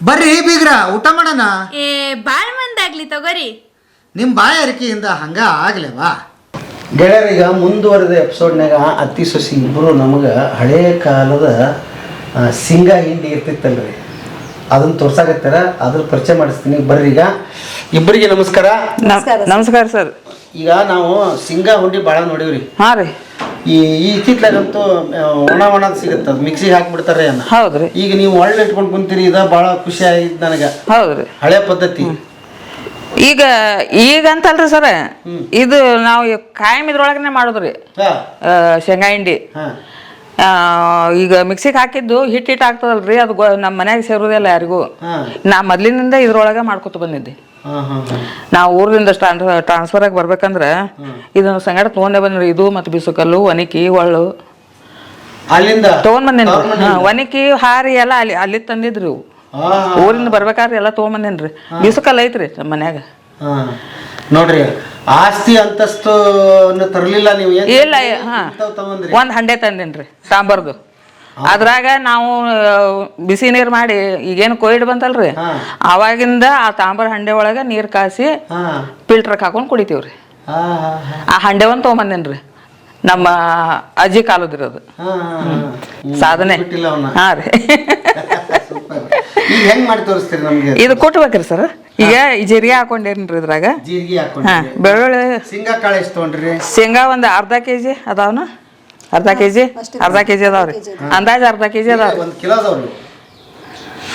ಬರ್ರಿ ಬೀಗ್ರ ಊಟ ಮಾಡೋಣ. ಏ ಬಾಳ್ ಮಂದಾಗ್ಲಿ ತಗೋರಿ. ನಿಮ್ಮ ಬಾಯಾರಿಕೆಯಿಂದ ಹಂಗ ಆಗ್ಲೇವಾ? ಗೆಳೆಯರೀಗ ಮುಂದುವರೆದ ಎಪಿಸೋಡ್ನಾಗ ಅತ್ತಿ ಸೊಸಿ ಇಬ್ಬರು ನಮಗೆ ಹಳೆಯ ಕಾಲದ ಆ, ಸಿಂಗ ಹಿಂಡಿ ಇರ್ತಿತ್ತಲ್ರಿ. ಅದನ್ನ ತೋರ್ಸಾಕತ್ತಾರ ಅದ್ರ ಪರಿಚಯ ಮಾಡಿಸ್ತೀನಿ. ಬರ್ರಿ ಈಗ. ಇಬ್ಬರಿಗೆ ನಮಸ್ಕಾರ. ನಮಸ್ಕಾರ ಸರ್. ಈಗ ನಾವು ಸಿಂಗ ಹುಂಡಿ ಭಾಳ ನೋಡಿವ್ರಿ. ಹಾ ರೀ. ಈ ಈ ಇತ್ತಿತ್ಲಾಗಂತೂ ಒಣ ಒಣದ್ ಸಿಗುತ್ತೆ ಅದು ಮಿಕ್ಸಿಗೆ ಹಾಕ್ಬಿಡ್ತಾರೆ ಅನ್ನ ಹೌದ್ರಿ. ಈಗ ನೀವು ಒಳ್ಳೆ ಇಟ್ಕೊಂಡು ಕುಂತೀರಿ ಇದ ಭಾಳ ಖುಷಿ ಆಯ್ತು ನನಗೆ. ಹೌದ್ರಿ. ಹಳೆ ಪದ್ಧತಿ. ಈಗ ಈಗ ಅಂತಲ್ರಿ ಸರ್ ಇದು ನಾವು ಕಾಯಂ ಇದ್ರೊಳಗನೆ ಮಾಡುದ್ರಿ. ಹಾ. ಆ, ಶೇಂಗಾ ಹಿಂಡಿ. ಹಾ. ಆ, ಈಗ ಮಿಕ್ಸಿಗೆ ಹಾಕಿದ್ದು ಹಿಟ್ಟು ಹಿಟ್ಟು ಆಗ್ತದಲ್ರಿ ಅದು ಗೊ- ನಮ್ಮ ಮನ್ಯಾಗ ಸೇರೋದಿಲ್ಲ ಯಾರಿಗೂ. ಹಾ. ನಾ ಮೊದ್ಲಿನಿಂದ ಇದ್ರೊಳಗೆ ಮಾಡ್ಕೊತ ಬಂದಿದ್ದೆ. ನಾವು ಊರಿಂದ ಟ್ರಾನ್ಸ್ಫರ್ ಆಗಿ ಬರ್ಬೇಕಂದ್ರೆ ಇದನ್ನ ಸಂಗಡ ತಗೊಂಡೆ ಬಂದ್ರಿ ಇದು ಮತ್ತು ಬಿಸುಕಲ್ಲು ಒನಕಿ ಒಳ್ಳು ಅಲ್ಲಿಂದ? ತಗೊಂಡ್ ಬಂದೇನ್ರಿ. ಹಾ, ಒನಕಿ ಹಾರಿ ಎಲ್ಲ ಅಲ್ಲಿ ಅಲ್ಲಿ ತಂದಿದ್ರಿ. ಇವು ಊರಿಂದ ಬರ್ಬೇಕಾದ್ರೆ ಎಲ್ಲ ತಗೊಂಡ್ಬಂದೇನ್ರಿ ಬಿಸುಕಲ್ ಐತ್ರಿ ನಮ್ಮ ಮನ್ಯಾಗ. ನೋಡ್ರಿ ಆಸ್ತಿ ಅಂತಸ್ತು ತರಲಿಲ್ಲ ನೀವು ಇಲ್ಲ ಹಾ. ಒಂದ್ ಹಂಡೆ ತಂದೇನ್ರಿ ತಾಂಬರ್ದು ಅದ್ರಾಗ ನಾವು ಬಿಸಿ ನೀರ್ ಮಾಡಿ ಈಗೇನು ಕೋವಿಡ್ ಬಂತಲ್ರಿ. ಅವಾಗಿಂದ ಆ ತಾಂಬರ್ ಹಂಡೆ ಒಳಗ ನೀರ್ ಕಾಸಿ ಫಿಲ್ಟರ್ ಹಾಕೊಂಡು ಕುಡಿತೀವ್ರಿ. ಆ ಹಂಡೆ ಒಂದ್ ತಗೊಂಬಂದೇನ್ರಿ? ನಮ್ಮ ಅಜ್ಜಿ ಕಾಲದಿರೋದು. ಸಾಧನೆ. ಹಾ ರೀ. ಸೂಪರ್. ಈಗ ಹೆಂಗ್ ಮಾಡಿ ತೋರಿಸ್ತೀರಿ ನಮ್ಗೆ? ಇದು ಕೊಟ್ಬೇಕ್ರಿ ಸರ್. ಈಗ ಈ ಜೀರಿಗೆ ಹಾಕೊಂಡೇನ್ರಿ ಇದ್ರಾಗ? ಬೆಳ್ಳುಳ್ಳಿ ಶೇಂಗಾ ಕಾಳು ಎಷ್ಟು ತೊಗೊಂಡ್ರಿ? ಶೇಂಗಾ ಒಂದು ಅರ್ಧ ಕೆಜಿ ಅದಾವನ. ಅರ್ಧ ಕೆ ಜಿ ಅರ್ಧ ಕೆ ಜಿ ಅದಾವ್ರಿ. ಅಂದಾಜ್ ಅರ್ಧ ಕೆ ಜಿ ಅದಾವ್ರಿ. ಒಂದ್ ಕಿಲೋ ಅದಾವ್ರಿ.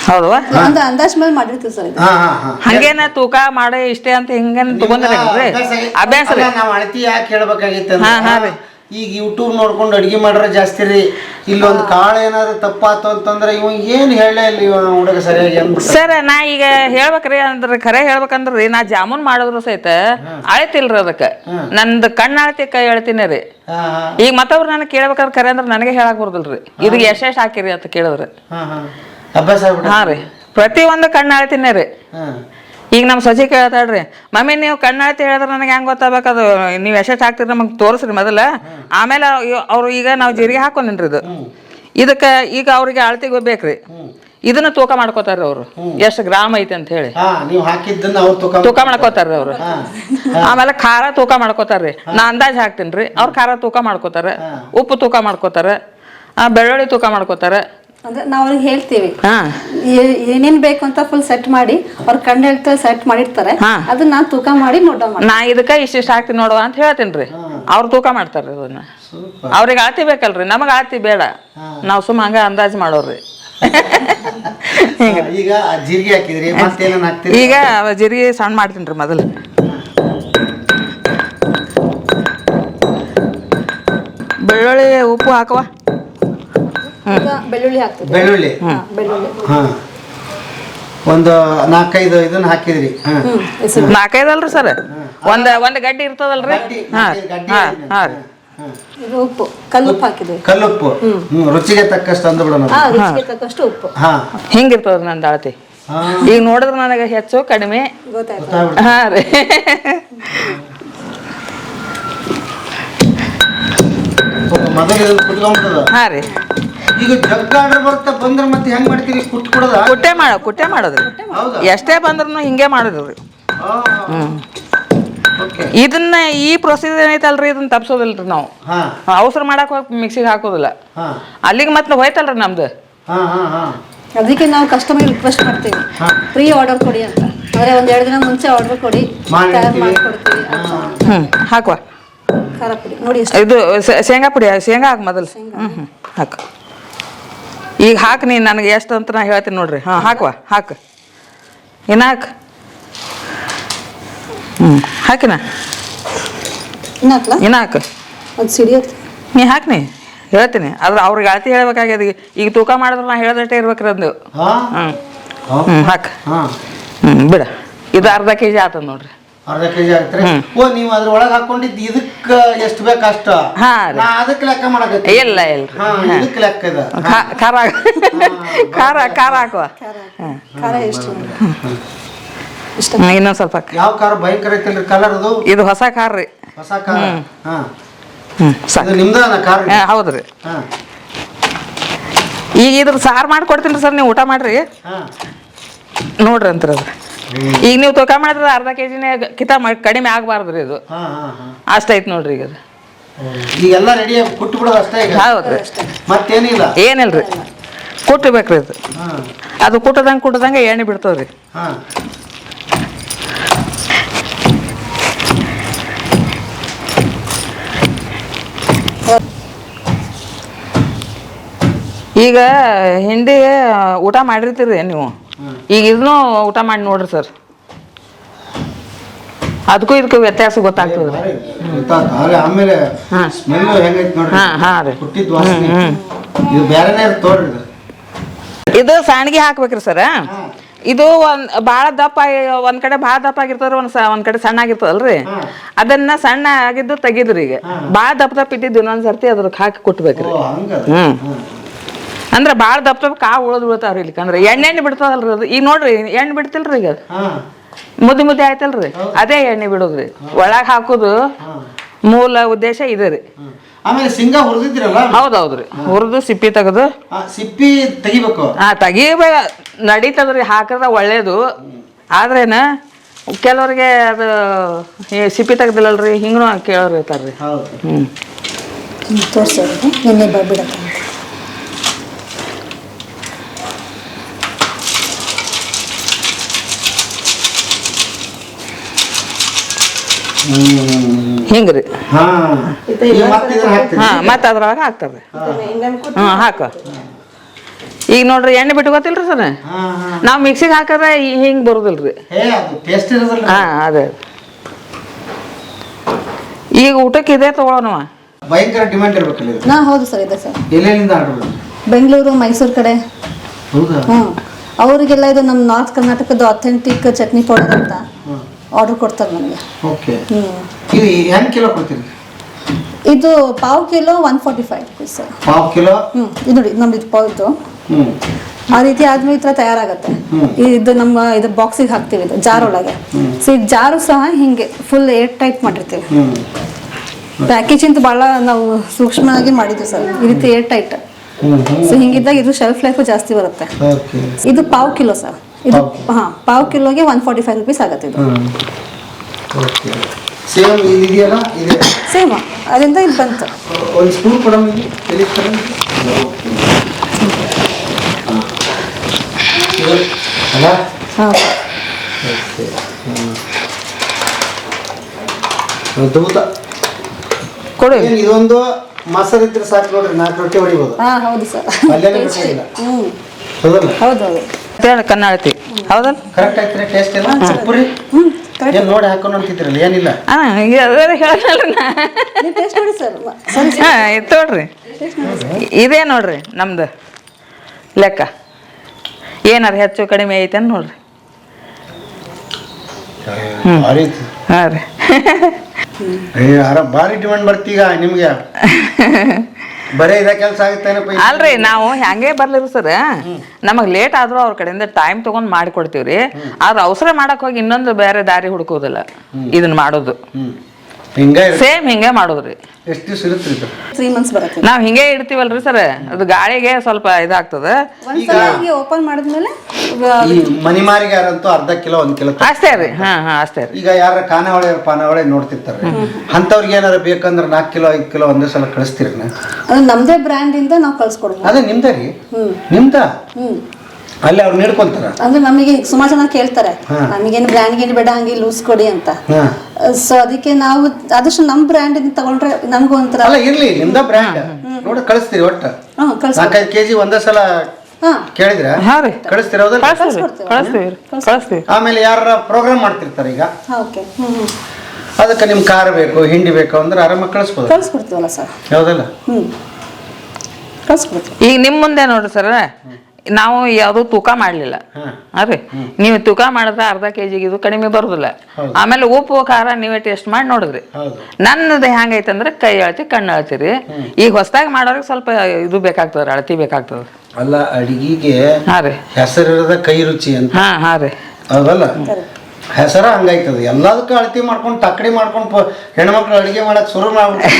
ಹೌದವಾ ಒಂದು ಅಂದಾಜ್ ಮೇಲೆ ಮಾಡಿರ್ತೀವಿ ಸರ್ ಇದು. ಹಾ ಹಾ ಹಾ. ಹಂಗೇನ ತೂಕ ಮಾಡಿ ಇಷ್ಟೇ ಅಂತ ಹಿಂಗೇನ ತಗೊಂಡ್ರಿ ಅಭ್ಯಾಸ ರೀ. ನಾವು ಅಳತಿ ಯಾಕೆ ಹೇಳ್ಬೇಕಾಗಿತ್ತು ಹಾ, ಹಾ ರೀ. ಈಗ ಯೂಟ್ಯೂಬ್ ನೋಡ್ಕೊಂಡು ಅಡಿಗೆ ಮಾಡ್ರೆ ಜಾಸ್ತಿ ರೀ. ಇಲ್ಲೊಂದು ಕಾಳು ಏನಾದ್ರು ತಪ್ಪಾತು ಅಂತಂದ್ರೆ ಇವ ಏನು ಹೇಳೇ ಇಲ್ಲ ಇವ ಹುಡುಗ ಸರಿಯಾಗಿ ಅಂದ್ಬಿಟ್ಟ. ಸರ್ ನಾ ಈಗ ಹೇಳ್ಬೇಕ್ರಿ ಅಂದ್ರೆ ಖರೆ ಹೇಳ್ಬೇಕಂದ್ರಿ ನಾ ಜಾಮೂನ್ ಮಾಡಿದ್ರು ಸಹಿತ ಅಳತಿಲ್ರಿ ಅದಕ್ಕೆ. ನಂದು ಕಣ್ಣು ಅಳತಿ ಕೈ ಹೇಳ್ತೀನಿ ರೀ. ಈಗ ಮತ್ತವ್ರು ನನಗೆ ಕೇಳ್ಬೇಕಾದ್ರೆ ಖರೆ ಅಂದ್ರೆ ನನಗೆ ಹೇಳಕ್ ಬರೋದಿಲ್ರಿ. ಇದು ಎಷ್ಟೆಷ್ಟು ಹಾಕಿರಿ ಅಂತ ಕೇಳಿದ್ರೆ. ಹಾ ಅಭ್ಯಾಸ ರೀ. ಪ್ರತಿ ಒಂದು ಕಣ್ಣು ಅಳ್ತೀನಿ ರೀ. ಈಗ ನಮ್ಮ ಸೊಸಿ ಕೇಳ್ತಾಳ್ರಿ ಮಮ್ಮಿ ನೀವು ಕಣ್ಣಾಳ್ತಿ ಹೇಳಿದ್ರೆ ನನಗೆ ಹೆಂಗೆ ಗೊತ್ತಾಗಬೇಕದು? ನೀವು ಎಷ್ಟು ಹಾಕ್ತೀರಿ ನಮಗೆ ತೋರಿಸ್ರಿ ಮೊದಲ. ಆಮೇಲೆ ಅವ್ರು ಈಗ ನಾವು ಜೀರಿಗೆ ಹಾಕೊಂಡ್ರಿ ಇದು. ಇದಕ್ಕೆ ಈಗ ಅವ್ರಿಗೆ ಅಳತಿಗೆ ಬೇಕ್ರಿ. ಇದನ್ನ ತೂಕ ಮಾಡ್ಕೋತಾರ ಅವರು. ಎಷ್ಟು ಗ್ರಾಮ್ ಐತಿ ಅಂತ ಹೇಳಿ. ತೂಕ ಮಾಡ್ಕೋತಾರ ಮಾಡ್ಕೋತಾರ್ರಿ ಅವ್ರು. ಆಮೇಲೆ ಖಾರ ತೂಕ ಮಾಡ್ಕೋತಾರ್ರಿ. ನಾ ಅಂದಾಜ್ ಹಾಕ್ತೀನಿ ರೀ ಅವ್ರು ಖಾರ ತೂಕ ಮಾಡ್ಕೋತಾರ ಉಪ್ಪು ತೂಕ ಮಾಡ್ಕೋತಾರ ಆ, ಬೆಳ್ಳುಳ್ಳಿ ತೂಕ ಮಾಡ್ಕೋತಾರ ಅಂದ್ರೆ ನಾವು ಅವ್ರಿಗೆ ಹೇಳ್ತೀವಿ. ಹಾ. ಏನೇನ್ ಬೇಕು ಅಂತ ಫುಲ್ ಸೆಟ್ ಮಾಡಿ ಅವ್ರ ಕಂಡು ಹೇಳ್ತಾರೆ ಸೆಟ್ ಮಾಡಿರ್ತಾರೆ. ಹಾ. ಅದನ್ನ ನಾನು ತೂಕ ಮಾಡಿ ನೋಟ ಮಾಡಿ ನಾ ಇದಕ್ಕೆ ಇಷ್ಟಿಷ್ಟು ಹಾಕ್ತೀನಿ ನೋಡುವ ಅಂತ ಹೇಳ್ತೀನಿ ರೀ ಅವ್ರು ತೂಕ ಮಾಡ್ತಾರೆ ಅದನ್ನ. ಸೂಪರ್. ಅವ್ರಿಗೆ ಆತಿ ಬೇಕಲ್ರಿ ನಮಗೆ ಆತಿ ಬೇಡ. ನಾವು ಸುಮ್ಮ ಹಂಗ ಅಂದಾಜು ಮಾಡೋರ್ರಿ. ಈಗ ಆ ಜೀರಿಗೆ ಹಾಕಿದ್ರಿ ಮತ್ತೇನೇನ್ ಹಾಕ್ತೀರಿ? ಈಗ ಜೀರಿಗೆ ಸಣ್ಣ ಮಾಡ್ತೀನಿ ರೀ ಮೊದಲು. ಬೆಳ್ಳುಳ್ಳಿ ಉಪ್ಪು ಹಾಕುವ ಈಗ ಬೆಳ್ಳುಳ್ಳಿ ಹಾಕ್ತೀವಿ ಬೆಳ್ಳುಳ್ಳಿ. ಹಾ, ಬೆಳ್ಳುಳ್ಳಿ. ಹಾ. ಒಂದು ನಾಲ್ಕೈದು ಇದನ್ನ ಹಾಕಿದ್ರಿ. ಹಾ. ನಾಲ್ಕೈದಲ್ರಿ ಸರ್? ಒಂದ್ ಒಂದ್ ಗಡ್ಡಿ ಇರ್ತದಲ್ರಿ? ಗಡ್ಡಿ, ಹಾ. ನಾಲ್ಕೈದು ಗಡ್ಡಿ ಹಾ ಹಾಕಿದ್ರಿ. ಹಾ. ರೀ ಇದು ಉಪ್ಪು. ಕಲ್ಲುಪ್ಪು ಹಾಕಿದ್ವಿ. ಕಲ್ಲುಪ್ಪು. ಹ್ಮ್. ರುಚಿಗೆ ತಕ್ಕಷ್ಟು ಅಂದು ಬಿಡೋಣ ಹಾ ರುಚಿಗೆ ತಕ್ಕಷ್ಟು ಉಪ್ಪು. ಹಾ. ಹಿಂಗಿರ್ತದ ನನ್ನ ಅಳತಿ ಹಾ. ಈಗ ನೋಡಿದ್ರೆ ನನಗೆ ಹೆಚ್ಚು ಕಡಿಮೆ. ಗೊತ್ತಾಯ್ತು. ಗೊತ್ತಾಗ್ಬಿಡ್ತು. ಹಾ ರೀ. ಮೊದಲು ಇದನ್ನ ಕುಟ್ಕೊಂಡ್ಬಿಟ್ಟದ ಹಾ ರೀ. ಈಗ ಜಗ್ ಆರ್ಡರ್ ಬರ್ತಾ ಬಂದ್ರೆ ಮತ್ತೆ ಹೆಂಗ್ ಮಾಡ್ತೀರಿ? ಕುಟ್ ಕೊಡೋದ? ಕುಟ್ಟೆ ಮಾಡ ಕುಟ್ಟೆ ಮಾಡೋದ್ರಿ ಹೌದಾ ಎಷ್ಟೇ ಬಂದ್ರೂ ಹಿಂಗೆ ಮಾಡೋದ್ರಿ ಓಕೆ ಇದನ್ನ ಈ ಪ್ರೊಸೀಜರ್ ಏನೈತಲ್ರಿ ಇದನ್ನ ತಪ್ಸೋದಿಲ್ರಿ ನಾವು. ಹಾ. ಅವಸರ ಮಾಡಕ್ ಹೋಗಿ ಮಿಕ್ಸಿಗೆ ಹಾಕೋದಿಲ್ಲ. ಹಾ. ಅಲ್ಲಿಗೆ ಮತ್ತೆ ಹೋಯ್ತಲ್ರಿ ನಮ್ದು. ಹಾ ಹಾ ಹಾ. ಅದಕ್ಕೆ ನಾವು ಕಸ್ಟಮರ್ ರಿಕ್ವೆಸ್ಟ್ ಮಾಡ್ತೀವಿ. ಫ್ರೀ ಆರ್ಡರ್ ಕೊಡಿ ಅಂತ. ಅಂದ್ರೆ ಒಂದ್ ಎರಡು ದಿನ ಮುಂಚೆ ಆರ್ಡರ್ ಕೊಡಿ. ಮಾಡಿ ತಯಾರು ಇಡ್ತೀವಿ. ಮಾಡ್ಕೊಡ್ತೀವಿ. ಅಂತ. ಹ್ಮ್ ಹಾಕುವ. ಖಾರ ಪುಡಿ. ನೋಡಿ ಎಷ್ಟು. ಇದು ಶೇಂಗಾ ಪುಡಿ ಶೇಂಗಾ ಹಾಕ್ ಮೊದಲು. ಹ್ಮ್ ಹ್ಮ್ ಹಾಕು. ಈಗ ಹಾಕು ನೀ ನನಗೆ ಎಷ್ಟು ಅಂತ ನಾ ಹೇಳ್ತೀನಿ ನೋಡ್ರಿ. ಹಾಂ ಹಾಕುವ ಹಾಕು. ಏನು ಹಾಕು? ಹ್ಞೂ ಹಾಕಿನ? ಇನ್ನ ಹಾಕು. ನೀ ಹಾಕ್ನಿ ಹೇಳ್ತೀನಿ. ಆದ್ರೆ ಅವ್ರಿಗೆ ಅಳತಿ ಹೇಳ್ಬೇಕಾಗ್ಯದ. ಈಗ ಈಗ ತೂಕ ಮಾಡಿದ್ರೆ ನಾ ಹೇಳ್ದಷ್ಟೇ ಇರ್ಬೇಕ್ರಿ ಅಂದು. ಹಾ? ಹ್ಞೂ ಹಾ ಹ್ಞೂ ಹಾಕು. ಹ್ಞೂ ಬಿಡ. ಇದು ಅರ್ಧ ಕೆ ಜಿ ಆತದ ನೋಡ್ರಿ. ಅರ್ಧ ಕೆಜಿ ಆಗ್ತಾರೆ ಓ ನೀವು ಅದ್ರ ಒಳಗೆ ಹಾಕೊಂಡಿದ್ದು ಇದಕ್ಕ ಎಷ್ಟು ಬೇಕು ಅಷ್ಟ? ಹಾ ರೀ. ನಾ ಅದಕ್ಕೆ ಲೆಕ್ಕ ಮಾಡಕತ್ತಿ ಇಲ್ಲ ಇಲ್ಲ ಹಾ ಇದಕ್ಕೆ ಲೆಕ್ಕ ಇದೆ. ಖಾರ ಖಾರ ಖಾರ ಹಾಕುವ ಖಾರ ಖಾರ ಎಷ್ಟು? ಇನ್ನೊಂದ್ ಸ್ವಲ್ಪ ಯಾವ ಕಾರ ಭಯಂಕರ ಐತಲ್ರಿ ಕಲರ್ ಅದು? ಇದು ಹೊಸ ಖಾರ ರೀ. ಹೊಸ ಕಾರ ಹಾ. ಹ್ಞೂ ಕಾರ್ ಹಾ, ಹೌದ್ರಿ ಹಾ. ಈಗ ಇದ್ರ ಸಾರು ಮಾಡಿ ಕೊಡ್ತೀನಿ ಸರ್ ನೀವು ಊಟ ಮಾಡ್ರಿ. ಹಾ. ನೋಡ್ರಿ ಅಂತ ಈಗ ನೀವು ತೂಕ ಮಾಡಿದ್ರೆ ಅರ್ಧ ಕೆ ಜಿನೇ ಕಿತ ಕಡಿಮೆ ಆಗಬಾರ್ದ್ರಿ ಇದು. ಅಷ್ಟೈತ್ ನೋಡ್ರಿ ಈಗ ಅದು. ಈಗೆಲ್ಲ ರೆಡಿ ಕುಟ್ಟು ಬಿಡೋದು ಅಷ್ಟೇ ಈಗ. ಹೌದ್ರಿ. ಮತ್ತೇನಿಲ್ಲ? ಏನಿಲ್ರಿ. ಕುಟ್ಟಬೇಕ್ರಿ ಇದು ಅದು ಕುಟ್ಟದಂಗೆ ಕುಟ್ಟದಂಗೆ ಎಣ್ಣೆ ಬಿಡ್ತಾವ್ರಿ. ಹಾ. ಈಗ ಹಿಂಡಿ ಊಟ ಮಾಡಿರ್ತೀರಿ ನೀವು? ಈಗ ಇದನ್ನು ಊಟ ಮಾಡಿ ನೋಡ್ರಿ ಸರ್. ಅದಕ್ಕೂ ಇದಕ್ಕೂ ವ್ಯತ್ಯಾಸ ಗೊತ್ತಾಗ್ತದೆ. ಆಮೇಲೆ ಹಾ. ಸ್ಮೆಲ್ ಹೆಂಗೈತಿ ನೋಡ್ರಿ. ಹಾ ಹಾ ರೀ. ಹುಟ್ಟಿದ ವಾಸನೆ. ಇದು ಬೇರೆನೇ ಇರುತ್ತೆ ನೋಡ್ರಿ ಇದು. ಇದು ಸಾಣಿಗೆ ಹಾಕ್ಬೇಕ್ರಿ ಸರ್. ಇದು ಒಂದ್ ಭಾಳ ದಪ್ಪ ಆಗಿ- ಒಂದ್ ಕಡೆ ಭಾಳ ದಪ್ಪ ಆಗಿರ್ತದ್ರಿ ಒಂದ್ ಸ- ಒಂದ್ ಕಡೆ ಸಣ್ಣ ಆಗಿರ್ತದಲ್ರಿ. ಅದನ್ನ ಸಣ್ಣ ಆಗಿದ್ದು ತೆಗಿದ್ರಿ ಈಗ. ಭಾಳ ದಪ್ಪ ದಪ್ಪ ಇಟ್ಟಿದ್ದು ಇನ್ನೊಂದ್ ಸರ್ತಿ ಹಾಕಿ ಕೊಟ್ಬೇಕ್ರಿ. ಓ ಹಂಗದ? ಹ್ಮ್. ಅಂದ್ರ ಭಾಳ ದಪ್ಪ ದಪ್ಪ ಕಾ ಉಳದ್ ಬೀಳ್ತಾವ್ರಿ ಇಲ್ಲಿ ಅಂದ್ರೆ ಎಣ್ಣೆ ಎಣ್ಣೆ ಬಿಡ್ತದಲ್ರಿ ಅದು. ಈಗ ನೋಡ್ರಿ ಎಣ್ಣೆ ಬಿಡ್ತಿಲ್ರಿ ಈಗ ಅದು. ಹಾ. ಮುದ್ದೆ ಮುದ್ದೆ ಆಯ್ತಲ್ರಿ. ಅದೇ ಎಣ್ಣೆ ಬಿಡೋದ್ರಿ. ಒಳಗ್ ಹಾಕುದು ಮೂಲ ಉದ್ದೇಶ ಇದೆ ರೀ. ಆಮೇಲೆ ಸಿಂಗ ಹುರಿದಿದ್ರಲ್ಲ ಹೌದೌದ್ರಿ. ಹುರಿದು ಸಿಪ್ಪಿ ತೆಗೆದು. ಆ ಸಿಪ್ಪಿ ತೆಗಿಬೇಕು. ಹಾ ತೆಗಿಬೇಕ ನಡೀತದ್ರಿ ಹಾಕಿದ್ರೆ ಒಳ್ಳೇದು. ಆದ್ರೇನ ಕೆಲವ್ರಿಗೆ ಅದು ಈ ಸಿಪ್ಪಿ ತೆಗ್ದಿಲ್ಲಲ್ರಿ ಹಿಂಗೂ ಕೇಳೋರು ಇರ್ತಾರ್ರಿ. ತೋರಿಸೋದು ನಿನ್ನೆ ಬರ್ಬಿಡತ್ತೆ ಹಿಂಗ್ರಿ? ಹಾ. ಮತ್ತೆ ಇದನ್ನ ಹಾ ಮತ್ತೆ ಅದ್ರೊಳಗೆ ಹಾಕ್ತಾರ್ರಿ. ಹಾ ಹಾಕ. ಈಗ ನೋಡ್ರಿ ಎಣ್ಣೆ ಬಿಟ್ಟು ಗೊತ್ತಿಲ್ರಿ ಸರ್? ನಾವು ಮಿಕ್ಸಿಗೆ ಹಾಕಿದ್ರೆ ಹಿಂಗೆ ಬರುದಿಲ್ರಿ. ಹೇ ಅದು ಟೇಸ್ಟ್ ಇರೋದಿಲ್ಲ. ಹಾ ಅದೇ. ಈಗ ಊಟಕ್ಕೆ ಇದೇ ತಗೊಳ್ಳೋಣ ಭಯಂಕರ ಡಿಮ್ಯಾಂಡ್ ಇರ್ಬೇಕಲ್ಲ ನಾ ಹೌದು ಸರ್ ಇದೆ ಸರ್. ಎಲ್ಲೆಲ್ಲಿಂದ ಆರ್ಡರ್? ಬೆಂಗಳೂರು ಮೈಸೂರು ಕಡೆ. ಹೌದಾ? ಹ್ಞೂ ಅವರಿಗೆಲ್ಲ ಇದು ನಮ್ಮ ನಾರ್ತ್ ಕರ್ನಾಟಕದ ಅಥೆಂಟಿಕ್ ಚಟ್ನಿ ಪೌಡರ್ ಅಂತ. ಆರ್ಡರ್ ಕೊಡ್ತಾರೆ ನನಗೆ ಓಕೆ ಇದು ಹೆಂಗ್ ಕಿಲೋ ಕೊಡ್ತೀರಿ? ಇದು ಪಾವು kilo one forty five rupees pav kilo ಹ್ಞೂ ಇದು ನೋಡಿ ನಮ್ದು ಇದು ಪಾವ್ ಇದು. ಆ ರೀತಿ ಆದ್ಮೇಲೆ ಈ ಥರ ತಯಾರಾಗತ್ತೆ. ಇದು ನಮ್ಮ ಇದು ಬಾಕ್ಸಿಗೆ ಹಾಕ್ತೀವಿ ಇದು ಜಾರ್ ಒಳಗೆ. ಸೊ ಈ ಜಾರು ಸಹ ಹಿಂಗೆ ಫುಲ್ ಏರ್ ಟೈಟ್ ಮಾಡಿರ್ತೀವಿ. ಹ್ಮ್. ಪ್ಯಾಕೇಜಿಂದ ಭಾಳ ನಾವು ಸೂಕ್ಷ್ಮವಾಗಿ ಮಾಡಿದ್ವಿ ಸರ್. ಈ ರೀತಿ ಏರ್ ಟೈಟ್ ಸೊ ಹಿಂಗಿದ್ದಾಗ ಇದು ಶೆಲ್ಫ್ ಲೈಫು ಜಾಸ್ತಿ ಬರುತ್ತೆ. ಓಕೆ ಇದು ಪಾವ್ ಕಿಲೋ ಸರ್. ಇದು ಹಾಂ ಪಾವು ಕಿಲೋಗೆ ಒನ್ ಫಾರ್ಟಿ ಫೈವ್ ರುಪೀಸ್ ಆಗುತ್ತೆ ಇದು. ಓಕೆ ಸೇಮ್ ಇದೆಯಲ್ಲ? ಇದೆ. ಸೇಮ್ ಅದರಿಂದ ಇದು ಬಂತು. ಒಂದು ಸ್ಪೂನ್ ಕೊಡಮ್ಮ ಇಲ್ಲಿ. ಎಲ್ಲಿ ಕೊಡ ಅಲ್ಲ? ಹಾಂ. ಅದ್ಭುತ ಕೊಡು. ಏನ್ ಇದೊಂದು ಮೊಸರು ಇದ್ರೆ ಸಾಕು ನೋಡ್ರಿ ನಾಲ್ಕು ರೊಟ್ಟಿ ಹೊಡಿಬೋದು. ಹಾಂ ಹೌದು ಸರ್. ಪಲ್ಯನೇ ಬೇಕಾಗಿಲ್ಲ ಹ್ಞೂ ಹೌದಲ್ಲ? ಹೌದು ಹೌದು. ಅಂತೇಳಿ ಕನ್ನಡ ಹೌದಲ್ಲ ಕರೆಕ್ಟ್ ಟೇಸ್ಟ್ ಎಲ್ಲ? ಏನ್ ನೋಡಿ ಹಾಕೊಂಡು ಅಂತಿದ್ರಲ್ಲ ಏನಿಲ್ಲ? ಹಾ ಈಗ ಅದೇ ಹೇಳಲ್ರಿ ಟೇಸ್ಟ್ ಮಾಡಿ ಸರ್ ಸರಿ ಹಾ ಇದು ತೋಡ್ರಿ. ಇದೇ ನೋಡ್ರಿ ನಮ್ದು ಲೆಕ್ಕ. ಏನಾರ ಹೆಚ್ಚು ಕಡಿಮೆ ಐತೆ ನೋಡ್ರಿ. ಹಾಂ ರೀ. ಭಾರಿ ಡಿಮಾಂಡ್ ಬರ್ತೀಗ ನಿಮ್ಗೆ. ಬರೇ ಇದ ಕೆಲಸ ಆಗುತ್ತೇನಪ್ಪ ಇದು? ಅಲ್ರಿ ನಾವು ಹೆಂಗೆ ಬರ್ಲಿರಿ ಸರ್. ನಮಗ್ ಲೇಟ್ ಆದ್ರೂ ಅವ್ರ ಕಡೆಯಿಂದ ಟೈಮ್ ತಗೊಂಡ್ ಮಾಡಿ ಕೊಡ್ತೀವ್ರಿ. ಆದ್ರೆ ಅವಸರ ಮಾಡಕ್ ಹೋಗಿ ಇನ್ನೊಂದು ಬೇರೆ ದಾರಿ ಹುಡುಕೋದಿಲ್ಲ ಇದನ್ನ ಮಾಡೋದು. ಹ್ಮ್. ಹಿಂಗ ಸೇಮ್ ಹಿಂಗೆ ಮಾಡುದ್ರಿ. ಎಷ್ಟು ದಿವಸ ಇರುತ್ತೆ ಇದು? ತ್ರೀ ಮಂತ್ಸ್ ಬರುತ್ತೆ. ನಾವ್ ಹಿಂಗೆ ಇಡ್ತೀವಲ್ರಿ ಸರ್ ಅದು ಗಾಳಿಗೆ ಸ್ವಲ್ಪ ಇದಾಗ್ತದ. ಒಂದ್ಸಲ ಹೀಗೆ ಓಪನ್ ಮಾಡಿದ್ಮೇಲೆ ಈ ಯಾರಂತೂ ಅರ್ಧ ಕಿಲೋ ಒಂದ್ ಕಿಲೋ ತ- ಅಷ್ಟೇ ರೀ ಹಾ ಹಾ ಅಷ್ಟೇ ರೀ. ಈಗ ಯಾರ ಖಾನಾವಳಿ ಪಾನಾವಳಿ ನೋಡ್ತಿರ್ತಾರೆ. ಅಂತವ್ರಿಗೆ ಏನಾರ ಬೇಕಂದ್ರೆ ನಾಲ್ಕು ಕಿಲೋ ಐದು ಕಿಲೋ ಒಂದೇ ಸಲ ಕಳಿಸ್ತೀರಿ ನಮ್ದೇ ಬ್ರ್ಯಾಂಡ್ ಇಂದ ನಾವು ಕಳ್ಸ್ಕೊಡ್ಬೋದು. ಅದೇ ನಿಮ್ದ ರೀ? ಹ್ಮ್. ನಿಮ್ದ? ಹ್ಞೂ ಅಲ್ಲಿ ಅವ್ರು ನೀಡ್ಕೊಂತಾರ ಅಂದ್ರೆ ನಮಗೆ ಸುಮಾರು ಜನ ಕೇಳ್ತಾರೆ. ನಮಗೇನು ಬ್ರ್ಯಾಂಡ್ ಗೇನು ಬೇಡ ಹಂಗೆ ಲೂಸ್ ಕೊಡಿ ಅಂತ. ಸೊ ಅದಕ್ಕೆ ನಾವು ಆದಷ್ಟು ನಮ್ಮ ಬ್ರ್ಯಾಂಡ್ ತಗೊಂಡ್ರೆ ನಮಗೂ ಒಂಥರ ಅಲ್ಲ ಇರ್ಲಿ ನಿಮ್ದ ಬ್ರ್ಯಾಂಡ್ ನೋಡಿ ಕಳಿಸ್ತೀರಿ ಒಟ್ಟು. ಹಾಂ ಕಳ್ಸಿ ನಾಲ್ಕೈದು ಕೆಜಿ ಒಂದೇ ಸಲ ಹಾ. ಕೇಳಿದ್ರ ಹಾ ರೀ. ಕಳಿಸ್ತೀರ ಹೌದಲ್ಲ ಕಳಿಸ್ತೀವಿ ಕಳಿಸ್ತೀವಿ. ಕಳಿಸ್ತೀವಿ. ಆಮೇಲೆ ಯಾರ ಪ್ರೋಗ್ರಾಮ್ ಮಾಡ್ತಿರ್ತಾರೆ ಈಗ. ಓಕೆ ಅದಕ್ಕೆ ನಿಮ್ ಕಾರ್ ಬೇಕು ಹಿಂಡಿ ಬೇಕು ಅಂದ್ರೆ ಆರಾಮಾಗಿ ಕಳಿಸ್ಬೋದು. ಕಳ್ಸ್ಕೊಡ್ತೀವಲ್ಲ ಸರ್. ಹೌದಲ್ಲ ಹ್ಮ್. ಕಳ್ಸ್ಕೊಡ್ತೀವಿ. ಈಗ ನಿಮ್ಮ ಮುಂದೆ ನೋಡ್ರಿ ಸರ್. ನಾವು ಯಾವುದು ತೂಕ ಮಾಡಲಿಲ್ಲ. ಹಾ. ಅದೇ. ನೀವು ತೂಕ ಮಾಡಿದ್ರೆ ಅರ್ಧ ಕೆ ಜಿಗೆ ಇದು ಕಡಿಮೆ ಬರೋದಿಲ್ಲ. ಆಮೇಲೆ ಉಪ್ಪು ಖಾರ ನೀವೇ ಟೇಸ್ಟ್ ಮಾಡಿ ನೋಡಿದ್ರಿ. ಹೌದು. ನನ್ನದು ಹೆಂಗೈತೆ ಅಂದ್ರೆ ಕೈ ಅಳತಿ ಕಣ್ಣು ಅಳ್ತೀರಿ. ಈಗ ಹೊಸದಾಗಿ ಮಾಡೋರಿಗೆ ಸ್ವಲ್ಪ ಇದು ಬೇಕಾಗ್ತದೆ ಅಳತಿ ಬೇಕಾಗ್ತದ ಅಲ್ಲ ಅಡಿಗೆಗೆ ಹಾ ರೀ. ಹೆಸರಿರದ ಕೈ ರುಚಿ ಅಂತ. ಹಾ ಹಾ ರೀ. ಹೌದಲ್ಲ? ಹೆಸರ ಹಂಗಾಯ್ತದ. ಎಲ್ಲದಕ್ಕೂ ಅಳತಿ ಮಾಡ್ಕೊಂಡು ತಕ್ಕಡಿ ಮಾಡ್ಕೊಂಡು ಪ ಹೆಣ್ಮಕ್ಳು ಅಡುಗೆ ಮಾಡಕ್ ಶುರು ಮಾಡ್ಬಿಟ್ಟು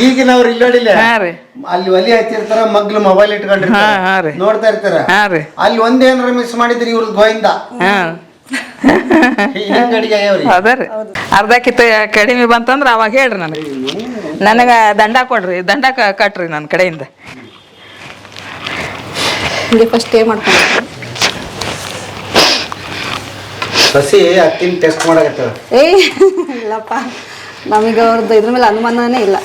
ಈಗಿನವ್ರು ಇಲ್ಲೋಡಿಲ್ಲ. ಹಾ ರೀ. ಅಲ್ಲಿ ಒಲಿ ಹಚ್ಚಿರ್ತಾರ ಮಗ್ಳು ಮೊಬೈಲ್ ಇಟ್ಕೊಂಡಿರ್ತಾರೆ. ಹಾ ಇಟ್ಕೊಂಡಿರ್ತಾರ ರೀ. ನೋಡ್ತಾ ಇರ್ತಾರ? ಹಾ ರೀ. ಅಲ್ಲಿ ಒಂದೇನಾರ ಮಿಸ್ ಮಾಡಿದ್ರಿ ಇವ್ರದ್ದು ಗೋಯಿಂದ ಕಿತ್ತ ಕಡಿಮೆ ಬಂತಂದ್ರ ಅವಾಗ ಹೇಳ್ರಿ ನನಗೆ. ನನಗ ದಂಡ ಕೊಡ್ರಿ ದಂಡ ಕ- ಕಟ್ರಿ ನನ್ನ ಕಡೆಯಿಂದ. ಇಲ್ಲಿ ಫಸ್ಟ್ ಏ ಮಾಡ್ಕೊಂಡು ಸಸಿ ಅಕ್ಕಿನ ಟೆಸ್ಟ್ ಮಾಡಕತ್ತಾರ ಏ ಇಲ್ಲಪ್ಪ. ನಮಗೆ ಅವ್ರದ್ದು ಇದ್ರ ಮೇಲೆ ಅನುಮಾನನೇ ಇಲ್ಲ.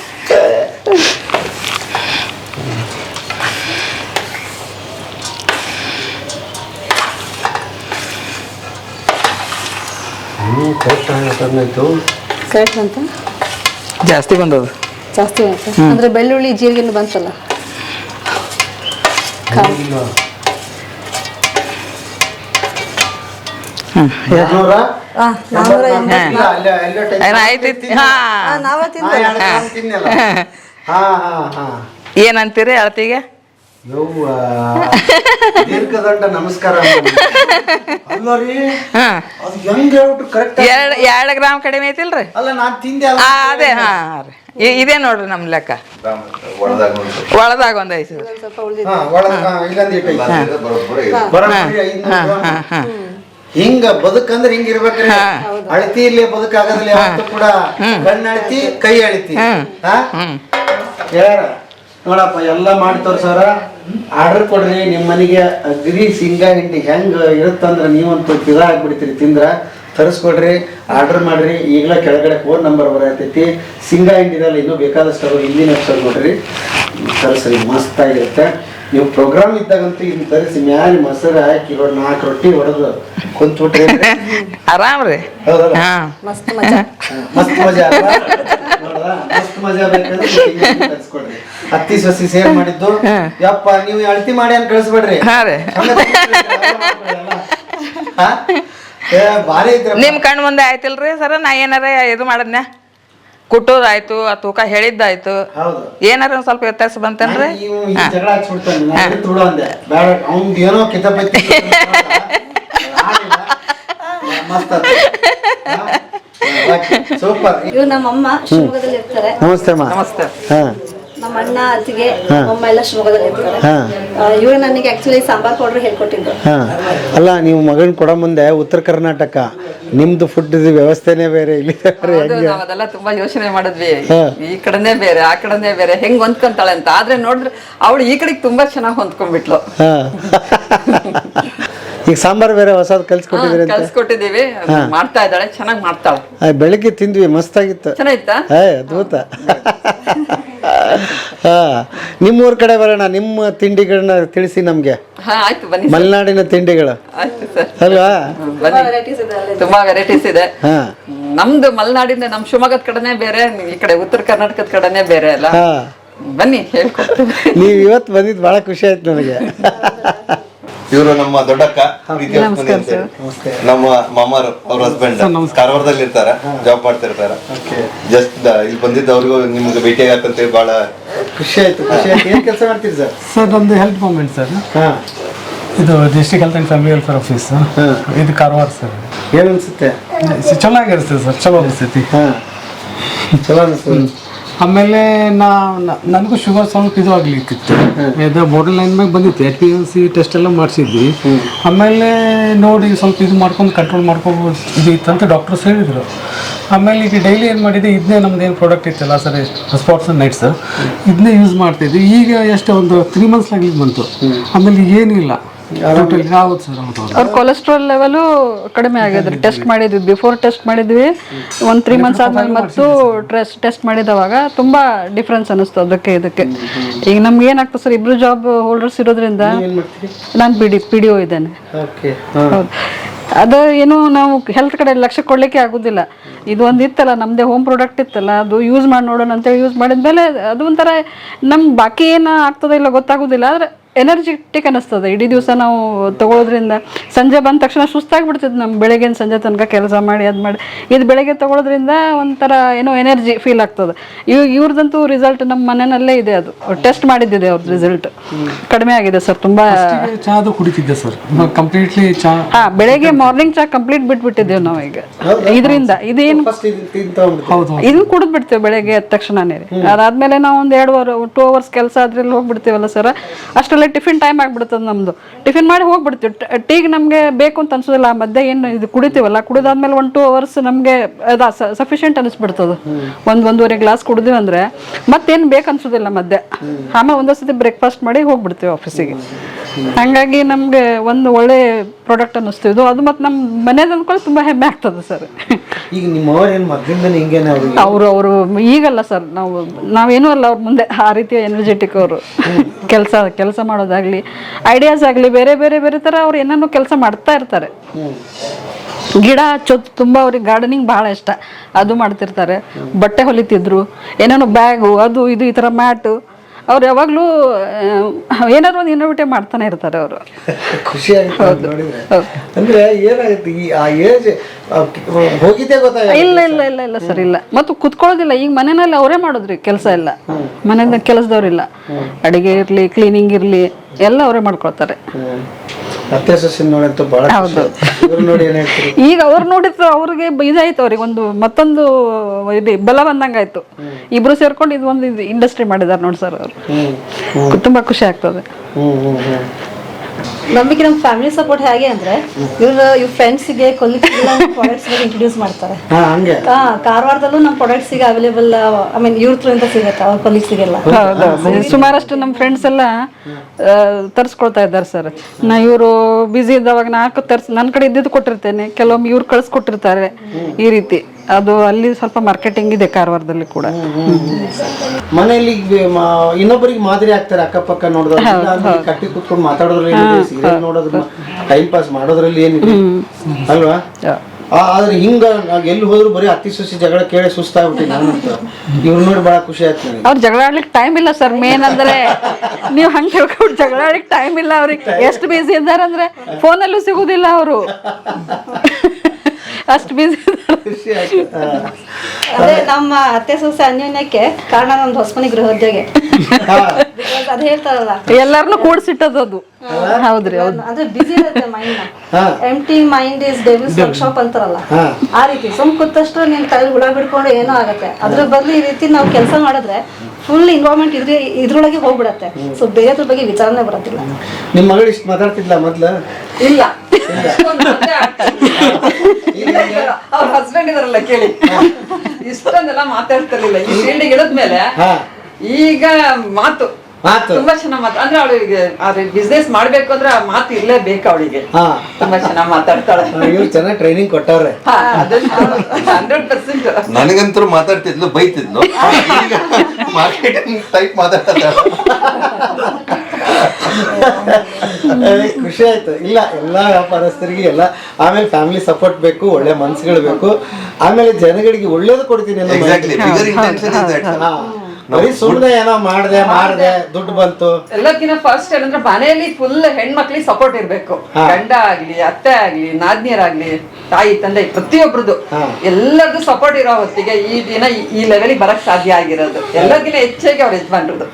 ಹ್ಞೂ ಕರೆಕ್ಟ್ ಆಗತ್ತಾಯ್ತು ಕರೆಕ್ಟ್ ಅಂತ? ಜಾಸ್ತಿ ಬಂದದ. ಜಾಸ್ತಿ ಆಯ್ತು ಅಂದ್ರೆ ಬೆಳ್ಳುಳ್ಳಿ ಜೀರಿಗೆ ಬಂತಲ್ಲ? ಏನಂತೀರಿ ಅಳತಿಗೆ? ಎರಡು ದೀರ್ಘದಂಡ ನಮಸ್ಕಾರ ಅಲ್ಲ ರೀ ಹಾ. ಅದು ಹೆಂಗ್ ಹೇಳ್ಬಿಟ್ಟು ಕರೆಕ್ಟ್ ಎರಡ್ ಎರಡ್ ಗ್ರಾಮ್ ಕಡಿಮೆ ಐತಿಲ್ರಿ? ಅಲ್ಲ ನಾನು ತಿಂದೆ ಅದೇ ಹಾ ಹಾ ರೀ. ಇದೇ ನೋಡ್ರಿ ನಮ್ ಲೆಕ್ಕ. ಒಳದಾಗ ಒಂದೈತಿ ಐದು. ಹಿಂಗ ಬದುಕಂದ್ರೆ ಹಿಂಗ ಇರ್ಬೇಕ್ರಿ. ಅಳತಿ ಇಲ್ಲಿ ಬದುಕಾಗದಿಲ್ಲ ಕೂಡ ಕೂಡ ಕಣ್ಣಳತಿ ಕೈ ಅಳತಿ. ನೋಡಪ್ಪ ಎಲ್ಲ ಮಾಡಿ ತೋರ್ಸವ್ರ. ಆರ್ಡರ್ ಕೊಡ್ರಿ ನಿಮ್ಮ ಮನೆಗೆ ಅಗ್ರಿ ಸಿಂಗಾ ಹಿಂಡಿ ಹೆಂಗ ಇರುತ್ತಂದ್ರ ನೀವಂತೂ ಫಿದಾ ಆಗ್ಬಿಡ್ತೀರಿ ತಿಂದ್ರ. ತರಿಸ್ಕೊಡ್ರಿ ಆರ್ಡರ್ ಮಾಡ್ರಿ. ಈಗಲೇ ಕೆಳಗಡೆ ಫೋನ್ ನಂಬರ್ ಬರತೈತಿ. ಸಿಂಗಾ ಹಿಂಡಿದಲ್ಲ ಇನ್ನೂ ಬೇಕಾದಷ್ಟು ಅವು ಹಿಂದಿನ ಎಪಿಸೋಡ್ ನೋಡ್ರಿ. ತರಿಸ್ರಿ ಮಸ್ತ್ ಆಗಿರುತ್ತೆ ನೀವು ಪ್ರೋಗ್ರಾಮ್ ಇದ್ದಾಗಂತೂ ಇದನ್ನ ತರಿಸಿ ಮ್ಯಾಲೆ ಮೊಸರು ಹಾಕಿ ಒಂದು ನಾಲ್ಕು ರೊಟ್ಟಿ ಹೊಡೆದು ಕುಂತ್ಬಿಟ್ರಿ ಆರಾಮ್ ರೀ ಹೌದಲ್ಲ ಹಾ ಮಸ್ತ್ ಮಜಾ ಮಸ್ತ್ ಮಜಾ ಅಲ್ವಾ? ನೋಡ್ದಾ? ಮಸ್ತ್ ಮಜಾ ಬೇಕಂದ್ರೆ ಹಿಂಗೆ ತರ್ಸ್ಕೊಡ್ರಿ. ಹತ್ತಿ ಸಸಿ ಸೇರ್ ಮಾಡಿದ್ದು ಯಪ್ಪ ನೀವು ಅಳತಿ ಮಾಡಿ ಅಂತ ಕಳಿಸ್ಬೇಡ್ರಿ ಹಾ ರೀ. ಹಾ? ಏ, ಭಾರಿ. ನಿಮ್ ಕಣ್ ಮುಂದೆ ಆಯ್ತಿಲ್ರಿ ಸರ ನಾ ಏನಾರ ಇದು ಮಾಡದ್ನ್ಯಾ ಕುಟ್ಟೋದಾಯ್ತು ಆ ತೂಕ ಹೇಳಿದ್ದಾಯ್ತು ಹೌದು ಏನಾರ ಒಂದ್ ಸ್ವಲ್ಪ ವ್ಯತ್ಯಾಸ ಬಂತೇನ್ರಿ ಇವ್ನು ಈ ಜಗಳ ಹಚ್ಬಿಡ್ತಾನೆ ನಾನು ಎಲ್ಲಿ ತುಳು ಅಂದೆ ಬೇಡ ಅವ್ನ್ದು ಏನೋ ಕಿತಾಪತಿ ಮಸ್ತ್ ಸೂಪರ್ ಇವ್ರು ನಮ್ಮಮ್ಮ ಶಿವಮೊಗ್ಗದಲ್ಲಿ ಇರ್ತಾರೆ ನಮಸ್ತೆ ಅಮ್ಮ ನಮಸ್ತೆ ಹಾ ನಮ್ಮ ಅಣ್ಣ ಅತ್ತಿಗೆ ಅಮ್ಮ ಎಲ್ಲ ಶಿವಮೊಗ್ಗದಲ್ಲಿ ಇರ್ತಾರೆ. ಇವ್ರು ನನಗೆ ಆಕ್ಚುಲಿ ಸಾಂಬಾರ್ ಪೌಡರ್ ಹೇಳ್ಕೊಟ್ಟಿದ್ರು. ಅಲ್ಲ ನೀವು ಮಗನ್ ಕೊಡೋ ಮುಂದೆ ಉತ್ತರ ಕರ್ನಾಟಕ. ನಿಮ್ದು ಫುಡ್ ವ್ಯವಸ್ಥೆನೇ ಬೇರೆ ಇಲ್ಲಿ ಬೇರೆ ಹೌದು, ಹೆಂಗೆ? ನಾವ್ ಅದೆಲ್ಲ ತುಂಬಾ ಯೋಚನೆ ಮಾಡಿದ್ವಿ. ಈ ಕಡೆನೇ ಬೇರೆ ಆ ಕಡೆನೇ ಬೇರೆ ಹೆಂಗ್ ಹೊಂದ್ಕೊಂತಾಳೆ ಅಂತ. ಆದ್ರೆ ನೋಡಿದ್ರೆ ಅವಳು ಈ ಕಡೆಗೆ ತುಂಬಾ ಚೆನ್ನಾಗಿ ಹೊಂದ್ಕೊಂಡ್ಬಿಟ್ಲು. ಹಾ. ಈಗ ಸಾಂಬಾರ್ ಬೇರೆ ಹೊಸದ್ ಕಲ್ಸ್ಕೊಟ್ಟಿದ್ರೆ ಅಂತ? ಕಲ್ಸ್ಕೊಟ್ಟಿದೀವಿ ಮಾಡ್ತಾ ಇದ್ದಾಳೆ ಚೆನ್ನಾಗಿ ಮಾಡ್ತಾಳೆ. ಆ, ಬೆಳಿಗ್ಗೆ ತಿಂದ್ವಿ ಮಸ್ತಾಗಿತ್ತು. ಚೆನ್ನಾಗಿತ್ತಾ? ಏ ಅದ್ಭುತ. ನಿಮ್ಮೂರ್ ಕಡೆ ಬರೋಣ ನಿಮ್ಮ ತಿಂಡಿಗಳನ್ನ ತಿಳಿಸಿ ನಮ್ಗೆ. ಹಾ ಆಯ್ತು ಬನ್ನಿ ಮಲೆನಾಡಿನ ತಿಂಡಿಗಳು. ಆಯ್ತು ಸರ್. ಅಲ್ವಾ? ಬನ್ನಿ. ತುಂಬಾ ವೆರೈಟೀಸ್ ಇದೆ ಹಾ. ನಮ್ದು ಮಲೆನಾಡಿಂದ ನಮ್ ಶಿವಮೊಗ್ಗದ ಕಡೆನೇ ಬೇರೆ ಈ ಕಡೆ ಉತ್ತರ ಕರ್ನಾಟಕದ ಕಡೆನೇ ಬೇರೆ ಅಲ್ಲ. ಹಾ. ಬನ್ನಿ ಹೇಳ್ಕೊಡ್ತೀನಿ. ನೀವ್ ಇವತ್ತು ಬಂದಿದ್ದು ಬಹಳ ಖುಷಿ ಆಯ್ತು ನನಗೆ. ಇವರು ನಮ್ಮ ದೊಡ್ಡಕ್ಕ ಪ್ರೀತಿ ಹೊಸ್ಮನಿ ಅಂತ ಹೇಳಿ. ನಮ್ಮ ಮಾಮಾರು ಅವ್ರ ಹಸ್ಬೆಂಡ್ ಕಾರವಾರದಲ್ಲಿ ಇರ್ತಾರ ಜಾಬ್ ಮಾಡ್ತಾ ಇರ್ತಾರ ಜಸ್ಟ್ ಇಲ್ಲಿ ಬಂದಿದ್ದ ಅವ್ರಿಗೂ ನಿಮ್ಗೆ ಭೇಟಿ ಆಗತ್ತಂತ ಬಹಳ ಖುಷಿ ಆಯ್ತು ಖುಷಿ ಆಯ್ತು. ಏನ್ ಕೆಲಸ ಮಾಡ್ತೀರಿ ಸರ್? ಸರ್ ನಮ್ದು ಹೆಲ್ತ್ ಮೂಮೆಂಟ್ ಸರ್. ಹಾ. ಇದು district health and family welfare office ಇದು ಕಾರವಾರ ಸರ್. ಏನ್ ಅನ್ಸುತ್ತೆ? ಚಲೋ ಆಗಿರ್ತದೆ ಸರ್ ಚಲೋ ಅನಿಸ್ತೈತಿ ಹಾ. ಚಲೋ ಅನ್ಸುತ್ತೆ. ಆಮೇಲೆ ನಾ ನನಗೂ ಶುಗರ್ ಸ್ವಲ್ಪ ಇದು ಆಗ್ಲಿಕ್ಕಿತ್ತು. ಇದು ಬೋರ್ಡರ್ ಲೈನ್ ಮ್ಯಾಗ ಬಂದಿತ್ತು ಎಚ್ ಪಿ ಸಿ ಟೆಸ್ಟ್ ಎಲ್ಲ ಮಾಡಿಸಿದ್ವಿ. ಆಮೇಲೆ ನೋಡಿ ಸ್ವಲ್ಪ ಇದು ಮಾಡ್ಕೊಂಡು ಕಂಟ್ರೋಲ್ ಮಾಡ್ಕೊಬೋದು ಇದು ಇತ್ತಂತ ಡಾಕ್ಟರ್ಸ್ ಹೇಳಿದರು. ಆಮೇಲೆ ಈಗ ಡೈಲಿ ಏನು ಮಾಡಿದ್ದೆ ಇದನ್ನೇ ನಮ್ದು ಏನು ಪ್ರಾಡಕ್ಟ್ ಇತ್ತಲ್ಲ ಸರ್ ಸ್ಪಾಟ್ಸ್ ನೈಟ್ಸ್ ಇದನ್ನೇ ಯೂಸ್ ಮಾಡ್ತಿದ್ವಿ. ಈಗ ಎಷ್ಟು ಒಂದು ತ್ರೀ ಮಂತ್ಸ್ ಆಗ್ಲಿಕ್ಕೆ ಬಂತು. ಆಮೇಲೆ ಏನಿಲ್ಲ. ಅವ್ರ ಕೊಲೆಸ್ಟ್ರಾಲ್ ಲೆವೆಲು ಕಡಿಮೆ ಆಗಿದ್ರಿ ಟೆಸ್ಟ್ ಮಾಡಿದ್ವಿ. ಬಿಫೋರ್ ಟೆಸ್ಟ್ ಮಾಡಿದ್ವಿ. ಒಂದು ತ್ರೀ ಮಂತ್ಸ್ ಆದ್ಮೇಲೆ ಮತ್ತು ಟೆಸ್ಟ್ ಟೆಸ್ಟ್ ಮಾಡಿದವಾಗ ತುಂಬಾ ಡಿಫ್ರೆನ್ಸ್ ಅನಿಸ್ತು ಅದಕ್ಕೆ ಇದಕ್ಕೆ. ಈಗ ನಮ್ಗೆ ಏನಾಗ್ತದೆ ಸರ್? ಇಬ್ರು ಜಾಬ್ ಹೋಲ್ಡರ್ಸ್ ಇರೋದ್ರಿಂದ ನಾನು ಬಿಡಿ ಪಿ ಡಿ ಒ ಇದ್ದೇನೆ. ಹೌದು. ಅದು ಏನು ನಾವು ಹೆಲ್ತ್ ಕಡೆ ಲಕ್ಷ್ಯ ಕೊಡ್ಲಿಕ್ಕೆ ಆಗುದಿಲ್ಲ. ಇದು ಒಂದು ಇತ್ತಲ್ಲ ನಮ್ಮದೇ ಹೋಮ್ ಪ್ರಾಡಕ್ಟ್ ಇತ್ತಲ್ಲ ಅದು ಯೂಸ್ ಮಾಡಿ ನೋಡೋಣ ಅಂತೇಳಿ ಯೂಸ್ ಮಾಡಿದ ಮೇಲೆ ಅದು ಒಂಥರ ನಮ್ಗೆ ಬಾಕಿ ಏನು ಆಗ್ತದೆ ಇಲ್ಲ ಗೊತ್ತಾಗೋದಿಲ್ಲ ಆದರೆ ಎನರ್ಜೆಟಿಕ್ ಅನ್ನಿಸ್ತದೆ. ಇಡೀ ದಿವಸ ನಾವು ತಗೊಳ್ಳೋದ್ರಿಂದ ಸಂಜೆ ಬಂದ ತಕ್ಷಣ ಸುಸ್ತಾಗಿಬಿಡ್ತಿದ್ದು ನಮ್ಮ ಬೆಳಗ್ಗೆ ಸಂಜೆ ತನಕ ಕೆಲಸ ಮಾಡಿ ಅದು ಮಾಡಿ. ಇದು ಬೆಳಗ್ಗೆ ತಗೊಳ್ಳೋದ್ರಿಂದ ಒಂಥರ ಏನೋ ಎನರ್ಜಿ ಫೀಲ್ ಆಗ್ತದೆ. ಇವ್ ಇವ್ರದಂತೂ ರಿಸಲ್ಟ್ ನಮ್ಮ ಮನೆಯಲ್ಲೇ ಇದೆ ಅದು. ಟೆಸ್ಟ್ ಮಾಡಿದ್ದಿದೆ ಅವ್ರದ್ದು ರಿಸಲ್ಟ್ ಕಡಿಮೆ ಆಗಿದೆ ಸರ್ ತುಂಬ ಚಾ ಅದು ಕುಡಿತಿದ್ದೆ ಸರ್. ಕಂಪ್ಲೀಟ್ಲಿ ಚಹಾ ಹಾ ಬೆಳಗ್ಗೆ ಮಾರ್ನಿಂಗ್ ಚಾ ಕಂಪ್ಲೀಟ್ ಬಿಟ್ಬಿಟ್ಟಿದ್ದೇವೆ ನಾವು ಈಗ ಇದರಿಂದ ಇದೇನು ಫಸ್ಟ್ ಇದು ಕುಡಿದ್ ಬಿಡ್ತೇವೆ ಬೆಳಗ್ಗೆ ಎದ್ದ ತಕ್ಷಣನೇ. ರೀ ಅದಾದ್ಮೇಲೆ ನಾವು ಒಂದ್ ಎರಡು ಅವರ್ ಟೂ ಅವರ್ಸ್ ಕೆಲಸ ಅದ್ರಲ್ಲಿ ಹೋಗ್ಬಿಡ್ತೀವಲ್ಲ ಸರ್ ಅಷ್ಟರಲ್ಲೇ ಟಿಫಿನ್ ಟೈಮ್ ಆಗ್ಬಿಡ್ತದ ನಮ್ದು. ಟಿಫಿನ್ ಮಾಡಿ ಹೋಗ್ಬಿಡ್ತೀವಿ. ಟೀಗೆ ನಮ್ಗೆ ಬೇಕು ಅಂತ ಅನ್ಸೋದಿಲ್ಲ ಆ ಮಧ್ಯೆ ಏನು ಇದು ಕುಡಿತೀವಲ್ಲ ಕುಡಿದಾದ್ಮೇಲೆ ಒನ್ ಟೂ ಅವರ್ಸ್ ನಮ್ಗೆ ಅದ ಸಫಿಷಿಯಂಟ್ ಅನಿಸ್ಬಿಡ್ತದೆ. ಒಂದ್ ಒಂದೂವರೆ ಗ್ಲಾಸ್ ಕುಡಿದ್ವಿ ಅಂದ್ರೆ ಮತ್ತೇನು ಬೇಕು ಅನ್ಸೋದಿಲ್ಲ ಮಧ್ಯೆ. ಆಮೇಲೆ ಒಂದೊಂದ್ಸತಿ ಬ್ರೇಕ್ಫಾಸ್ಟ್ ಮಾಡಿ ಹೋಗ್ಬಿಡ್ತೀವಿ ಆಫೀಸಿಗೆ ಹಂಗಾಗಿ ನಮ್ಗೆ ಒಂದು ಒಳ್ಳೆ ಪ್ರಾಡಕ್ಟ್ ಅನ್ನಿಸ್ತಿದ್ದು. ಇದು ಅದು ಮತ್ತೆ ನಮ್ಮ ಮನೇದು ಅಂದ್ಕೊಂಡು ತುಂಬಾ ಹೆಮ್ಮೆ ಆಗ್ತದೆ ಸರ್ ಈಗ ನಿಮ್ಮವ್ರು ಅವರು ಅವರು ಈಗಲ್ಲ ಸರ್, ನಾವು, ನಾವೇನು ಅಲ್ಲ ಅವ್ರ ಮುಂದೆ. ಆ ರೀತಿಯ ಎನರ್ಜೆಟಿಕ್ ಅವರು. ಕೆಲಸ ಕೆಲಸ ಮಾಡೋದಾಗ್ಲಿ ಐಡಿಯಾಸ್ ಆಗಲಿ, ಬೇರೆ ಬೇರೆ ಬೇರೆ ಥರ ಅವ್ರು ಏನೇನೋ ಕೆಲಸ ಮಾಡ್ತಾ ಇರ್ತಾರೆ. ಗಿಡ ಹಚ್ಚೋದು ತುಂಬ ಅವ್ರಿಗೆ ಗಾರ್ಡನಿಂಗ್ ಭಾಳ ಇಷ್ಟ. ಅದು ಮಾಡ್ತಿರ್ತಾರೆ. ಬಟ್ಟೆ ಹೊಲಿತಿದ್ರು, ಏನೇನೋ ಬ್ಯಾಗು ಅದು, ಇದು, ಈ ಥರ ಮ್ಯಾಟು ಅವ್ರು ಯಾವಾಗಲೂ ಏನಾದ್ರು ಒಂದು ಇನ್ನೋವೇಟಿವ್ ಮಾಡ್ತಾನೆ ಇರ್ತಾರೆ ಅವರು. ಖುಷಿ ಆಗುತ್ತೆ ನೋಡಿದ್ರೆ. ಅಂದ್ರೆ ಏನಾಗುತ್ತೆ ಈ ಆ ಏಜ್ ಹೋಗಿದ್ದೆ ಗೊತ್ತಾಗ ಇಲ್ಲ ಇಲ್ಲ ಇಲ್ಲ ಇಲ್ಲ ಸರ್ ಇಲ್ಲ. ಮತ್ತು ಕುತ್ಕೊಳ್ಳೋದಿಲ್ಲ. ಈಗ ಮನೆಯಲ್ಲಿ ಅವರೇ ಮಾಡೋದ್ರಿ ಕೆಲಸ ಎಲ್ಲ. ಮನೆಯಿಂದ ಕೆಲಸದವ್ರಿಲ್ಲ ಅಡಿಗೆ ಇರ್ಲಿ ಕ್ಲೀನಿಂಗ್ ಇರ್ಲಿ ಎಲ್ಲ ಅವರೇ ಮಾಡ್ಕೊಳ್ತಾರೆ. ಅತ್ತೆ ಸೊಸೆ ಬಹಳ ಖುಷಿ. ಆಯ್ತು. ನೋಡಿ ಏನ್ ಹೇಳ್ತೀರಿ? ಈಗ ಅವ್ರು ನೋಡಿದ್ರು ಅವ್ರಿಗೆ ಬ- ಇದಾಯ್ತು ಅವ್ರಿಗೆ ಒಂದು ಮತ್ತೊಂದು ಇದು ಬಲ ಬಂದಂಗಾಯ್ತು. ಇಬ್ರು ಸೇರ್ಕೊಂಡು ಇದು ಒಂದು ಇಂಡಸ್ಟ್ರಿ ಮಾಡಿದಾರೆ ನೋಡಿ ಸರ್ ಅವರು. ತುಂಬಾ ಖುಷಿ ಆಗ್ತದೆ. ಹ್ಮ್ ಹ್ಮ್ ಹ್ಮ್. ನಮಗೆ ನಮ್ಮ ಫ್ಯಾಮಿಲಿ ಸಪೋರ್ಟ್ ಹೇಗೆ ಅಂದ್ರೆ ಇವ್ರ ಇವ್ರ ಫ್ರೆಂಡ್ಸಿಗೆ ಕೊಲೀಗ್ಸ್ಗೆಲ್ಲ ಪ್ರಾಡಕ್ಟ್ಸ್ ಇಂಟ್ರೊಡ್ಯೂಸ್ ಮಾಡ್ತಾರೆ. ಕಾರವಾರದಲ್ಲೂ ನಮ್ಮ ಪ್ರಾಡಕ್ಟ್ಸ್ಗೆ ಅವೈಲೇಬಲ್ ಐ ಮೀನ್ ಇವ್ರ ಅಂತ ಸಿಗುತ್ತೆ ಅವ್ರ ಕೊಲೀಗ್ಸಿಗೆಲ್ಲ ಸಿಗಲ್ಲ ಸುಮಾರಷ್ಟು ನಮ್ಮ ಫ್ರೆಂಡ್ಸ್ ಎಲ್ಲ ಆ, ತರಿಸ್ಕೊಳ್ತಾ ಇದ್ದಾರೆ ಸರ್ ನಾ ಇವರು ಬ್ಯುಸಿ ಇದ್ದವಾಗ ನಾಲ್ಕು ತರ್ಸ್ ನನ್ನ ಕಡೆ ಇದ್ದಿದ್ದು ಕೊಟ್ಟಿರ್ತೇನೆ ಕೆಲವೊಮ್ಮೆ ಇವ್ರು ಕಳ್ಸಿಕೊಟ್ಟಿರ್ತಾರೆ ಈ ರೀತಿ. ಅದು ಅಲ್ಲಿ ಸ್ವಲ್ಪ ಮಾರ್ಕೆಟಿಂಗ್ ಇದೆ ಕಾರವಾರದಲ್ಲಿ ಕೂಡ. ಮನೆಯಲ್ಲಿ ಇನ್ನೊಬ್ಬರಿಗೆ ಮಾದರಿ ಆಗ್ತಾರೆ ಅಕ್ಕಪಕ್ಕ ನೋಡಿದ್ರೆ ಕಟ್ಟಿ ಕುತ್ಕೊಂಡು ಮಾತಾಡೋದ್ರಲ್ಲಿ ಸೀರಿಯಲ್ ನೋಡೋದ್ರ ಟೈಮ್ ಪಾಸ್ ಮಾಡೋದ್ರಲ್ಲಿ ಏನಿದೆ? ಅಲ್ವಾ? ಆದ್ರೆ ಹಿಂಗ ಎಲ್ಲಿ ಹೋದ್ರು ಬರೀ ಅತಿ ಸುಸಿ ಜಗಳ ಕೇಳಿ ಸುಸ್ತಾಗ್ಬಿಟ್ಟಿದೆ ಇವ್ರು ನೋಡಿ ಬಹಳ ಖುಷಿ ನನಗೆ. ಅವ್ರು ಜಗಳ ಆಡ್ಲಿಕ್ಕೆ ಟೈಮ್ ಇಲ್ಲ ಸರ್ ಮೇನ್ ಅಂದ್ರೆ ನೀವು ಹಂಗೆ ತಿಳ್ಕೊಂಡು ಜಗಳ ಆಡ್ಲಿಕ್ಕೆ ಟೈಮ್ ಇಲ್ಲ ಅವ್ರಿಗೆ. ಎಷ್ಟು ಬಿಸಿ ಇದ್ದಾರೆ ಅಂದ್ರೆ ಫೋನಲ್ಲೂ ಸಿಗುದಿಲ್ಲ ಅವರು. ಅಷ್ಟು ಬಿಸಿ ಅದೇ ನಮ್ಮ ಅತ್ತೆ ಸೊಸೆ ಅನ್ಯೋನ್ಯಕ್ಕೆ ಕಾರಣ ನಮ್ದು ಹೊಸಮನಿ ಗೃಹೋದ್ಯೋಗಿ ಅದ ಅದ್ ಹೇಳ್ತಾರಲ್ಲ. ಎಲ್ಲಾರನು ಕೂಡ್ಸಿಟ್ಟದು ಅದು. ಹೌದ್ರಿ ಹೌದು. ಅಂದ್ರೆ ಬಿಸಿ ಇರುತ್ತೆ mind. Empty mind is devil's workshop ಅಂತಾರಲ್ಲ. ಆ ರೀತಿ ಸುಮ್ ಕೂತಷ್ಟು ನಿನ್ ತಲೆ ಹುಳ ಬಿಡ್ಕೊಂಡು ಏನೋ ಆಗತ್ತೆ. ಅದ್ರ ಬದಲು ಈ ರೀತಿ ನಾವು ಕೆಲಸ ಮಾಡಿದ್ರೆ ಫುಲ್ ಇನ್ವಾಲ್ವ್ಮೆಂಟ್ ಇದ್ರೆ ಇದ್ರೊಳಗೆ ಹೋಗ್ಬಿಡತ್ತೆ. ಸೊ ಬೇರೆದ್ರ ಬಗ್ಗೆ ವಿಚಾರನೆ ಬರತ್ತಿಲ್ಲ. ನಿಮ್ ಮಗಳು ಇಷ್ಟು ಮಾತಾಡ್ತಿದ್ಲ ಮೊದ್ಲ? ಇಲ್ಲ. ಅವ್ರ ಹಸ್ಬೆಂಡ್ ಇದಾರಲ್ಲ ಕೇಳಿ. ಇಷ್ಟೊಂದೆಲ್ಲ ಮಾತಾಡ್ತಿರ್ಲಿಲ್ಲ. ಈ ಫೀಲ್ಡಿಗೆ ಇಳಿದ್ಮೇಲೆ ಹಾ. ಈಗ ಮಾತು. ಮಾತು. ತುಂಬಾ ಚೆನ್ನಾಗ್ ಮಾತು. ಅಂದ್ರೆ ಅವಳಿಗೆ ಬಿಸ್ನೆಸ್ ಮಾಡ್ಬೇಕು ಅಂದ್ರೆ ಆ ಮಾತು ಇರ್ಲೇಬೇಕು ಅವಳಿಗೆ. ಹಾ. ತುಂಬಾ ಚೆನ್ನಾಗ್ ಮಾತಾಡ್ತಾಳೆ. ಇವ್ರು ಚೆನ್ನಾಗಿ ಟ್ರೈನಿಂಗ್ ಕೊಟ್ಟವ್ರೆ. ಹಂಡ್ರೆಡ್ ಪರ್ಸೆಂಟ್ ನನಗಂತೂ ಮಾತಾಡ್ತಿದ್ಲು ಬೈತಿದ್ಲು. ಈಗ ಮಾರ್ಕೆಟಿಂಗ್ ಟೈಪ್ ಮಾತಾಡ್ತಾ ಖುಷಿ ಆಯ್ತು. ಇಲ್ಲ ಎಲ್ಲ ವ್ಯಾಪಾರಸ್ಥರಿಗೆ ಎಲ್ಲ ಆಮೇಲೆ ಫ್ಯಾಮಿಲಿ ಸಪೋರ್ಟ್ ಬೇಕು ಒಳ್ಳೆ ಮನ್ಸುಗಳು ಬೇಕು. ಆಮೇಲೆ ಜನಗಳಿಗೆ ಒಳ್ಳೇದು ಕೊಡ್ತೀನಿ ಅನ್ನೋ ಹಾ. ಬರೀ ಸುಮ್ಮನೆ ಏನೋ ಮಾಡ್ದೆ ಮಾಡ್ದೆ. ದುಡ್ಡು ಬಂತು. ಎಲ್ಲಕ್ಕಿಂತ ಫಸ್ಟ್ ಏನಂದ್ರೆ ಮನೆಯಲ್ಲಿ ಫುಲ್ ಹೆಣ್ಮಕ್ಳಿಗೆ ಸಪೋರ್ಟ್ ಇರ್ಬೇಕು. ಗಂಡ ಆಗ್ಲಿ ಅತ್ತೆ ಆಗ್ಲಿ ನಾದ್ನಿಯರಾಗ್ಲಿ ತಾಯಿ ತಂದೆ ಪ್ರತಿಯೊಬ್ರದ್ದು. ಎಲ್ಲರದು ಸಪೋರ್ಟ್ ಇರೋ ಹೊತ್ತಿಗೆ ಈ ದಿನ ಈ- ಲೆವೆಲ್ ಲೆವೆಲಿಗೆ ಬರಕ್ ಸಾಧ್ಯ ಆಗಿರೋದು. ಎಲ್ಲರಿಗಿಂತ ಹೆಚ್ಚಾಗಿ ಅವ್ರ ಯಜಮಾನ್ರದ್ದು.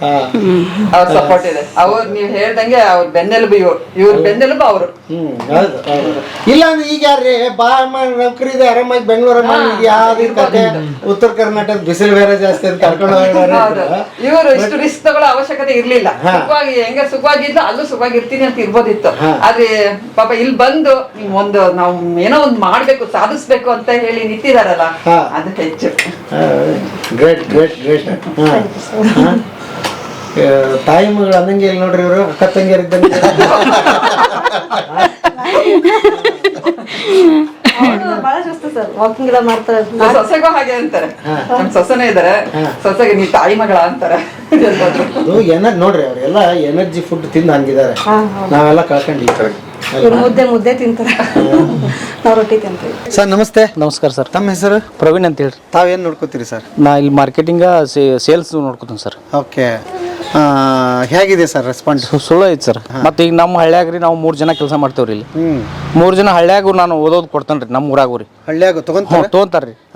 ಅವ್ರ ಸಪೋರ್ಟ್ ಇದೆ. ಅವ್ರು ನೀವ್ ಹೇಳ್ದಂಗೆ ಅವ್ರ ಬೆನ್ನೆಲುಬು ಇವ್ರು. ಇವ್ರ ಬೆನ್ನೆಲುಬು ಅವರು. ಇಲ್ಲ ಅಂದ್ರೆ ಈಗ ಯಾರ್ರಿ ಬಾ ನೌಕರಿ ಇದೆ ಆರಾಮಾಗಿ ಬೆಂಗಳೂರು ಯಾವ್ದು ಕತೆ? ಉತ್ತರ ಕರ್ನಾಟಕ ಬಿಸಿಲು ಬೇರೆ ಜಾಸ್ತಿ ಅಂತ ಕರ್ಕೊಂಡು ಇವರು ಇಷ್ಟು ರಿಸ್ಕ್ ತಗೊಳ್ಳೋ ಅವಶ್ಯಕತೆ ಇರ್ಲಿಲ್ಲ. ಸುಖವಾಗಿ ಹೆಂಗ ಸುಖವಾಗಿದ್ದು ಅಲ್ಲೂ ಸುಖವಾಗಿ ಇರ್ತೀನಿ ಅಂತ ಇರ್ಬೋದಿತ್ತು. ಆದ್ರೆ ಪಾಪ ಇಲ್ಲಿ ಬಂದು ನೀವ್ ಒಂದು ನಾವು ಏನೋ ಒಂದ್ ಮಾಡ್ಬೇಕು ಸಾಧಿಸ್ಬೇಕು ಅಂತ ಹೇಳಿ ನಿಂತಿದಾರಲ್ಲ ಅದಕ್ಕೆ ಅದು ಹೆಚ್ಚು. ಗ್ರೇಟ್ ಗ್ರೇಟ್ ಗ್ರೇಟ್ ತಾಯಿ ಮಗಳು ಅಂದಂಗೆ ಇಲ್ಲಿ ನೋಡ್ರಿ ಇವರು? ಅಕ್ಕ ತಂಗಿಯರ್ ಇದ್ದಂಗೆ. ವಾಕಿಂಗ್ ಎಲ್ಲ ಮಾಡ್ತಾರೆ. ಸೊಸೆಗೂ ಹಾಗೆ ಅಂತಾರೆ. ನಮ್ ಸೊಸೆನೇ ಇದಾರೆ. ಸೊಸೆಗೆ ನೀ ತಾಯಿ ಮಗಳ ಅಂತಾರೆ. ಅದು ಎನರ್ ನೋಡ್ರಿ ಅವ್ರೆಲ್ಲ ಎನರ್ಜಿ ಫುಡ್ ತಿಂದು ಹಂಗಿದ್ದಾರೆ ನಾವೆಲ್ಲ ಕಳ್ಕೊಂಡಿ ಇವ್ರು ಮುದ್ದೆ ಮುದ್ದೆ ತಿಂತಾರೆ. ನಾವು ರೊಟ್ಟಿ ತಿಂತೀವಿ. ಸರ್ ನಮಸ್ತೆ. ನಮಸ್ಕಾರ ಸರ್. ತಮ್ಮ ಹೆಸರು? ಪ್ರವೀಣ್ ಅಂತ ಹೇಳ್ರಿ. ತಾವೇನು ನೋಡ್ಕೋತೀರಿ ಸರ್? ನಾ ಇಲ್ಲಿ ಮಾರ್ಕೆಟಿಂಗ್ ಸೇಲ್ಸ್ ನೋಡ್ಕೋತೀನಿ ಸರ್. ಓಕೆ. ಹೇಗಿದೆ ಸರ್ ರೆಸ್ಪಾನ್ಸ್ ಸುಳ್ಳು ಐತೆ ಸರ್. ಮತ್ತೆ ಈಗ ನಮ್ಮ ಹಳ್ಳ್ಯಾಗ ರೀ ನಾವು ಮೂರು ಜನ ಕೆಲಸ ಮಾಡ್ತೇವ್ರಿ ಇಲ್ಲಿ. ಮೂರು ಜನ ಹಳ್ಳ್ಯಾಗ ನಾನು ಓದೋದು ಕೊಡ್ತೇನೆ ರೀ ನಮ್ಮ ಊರಾಗೂ ರೀ. ಹಳ್ಳಿಯಾಗ ತಗೊಂತ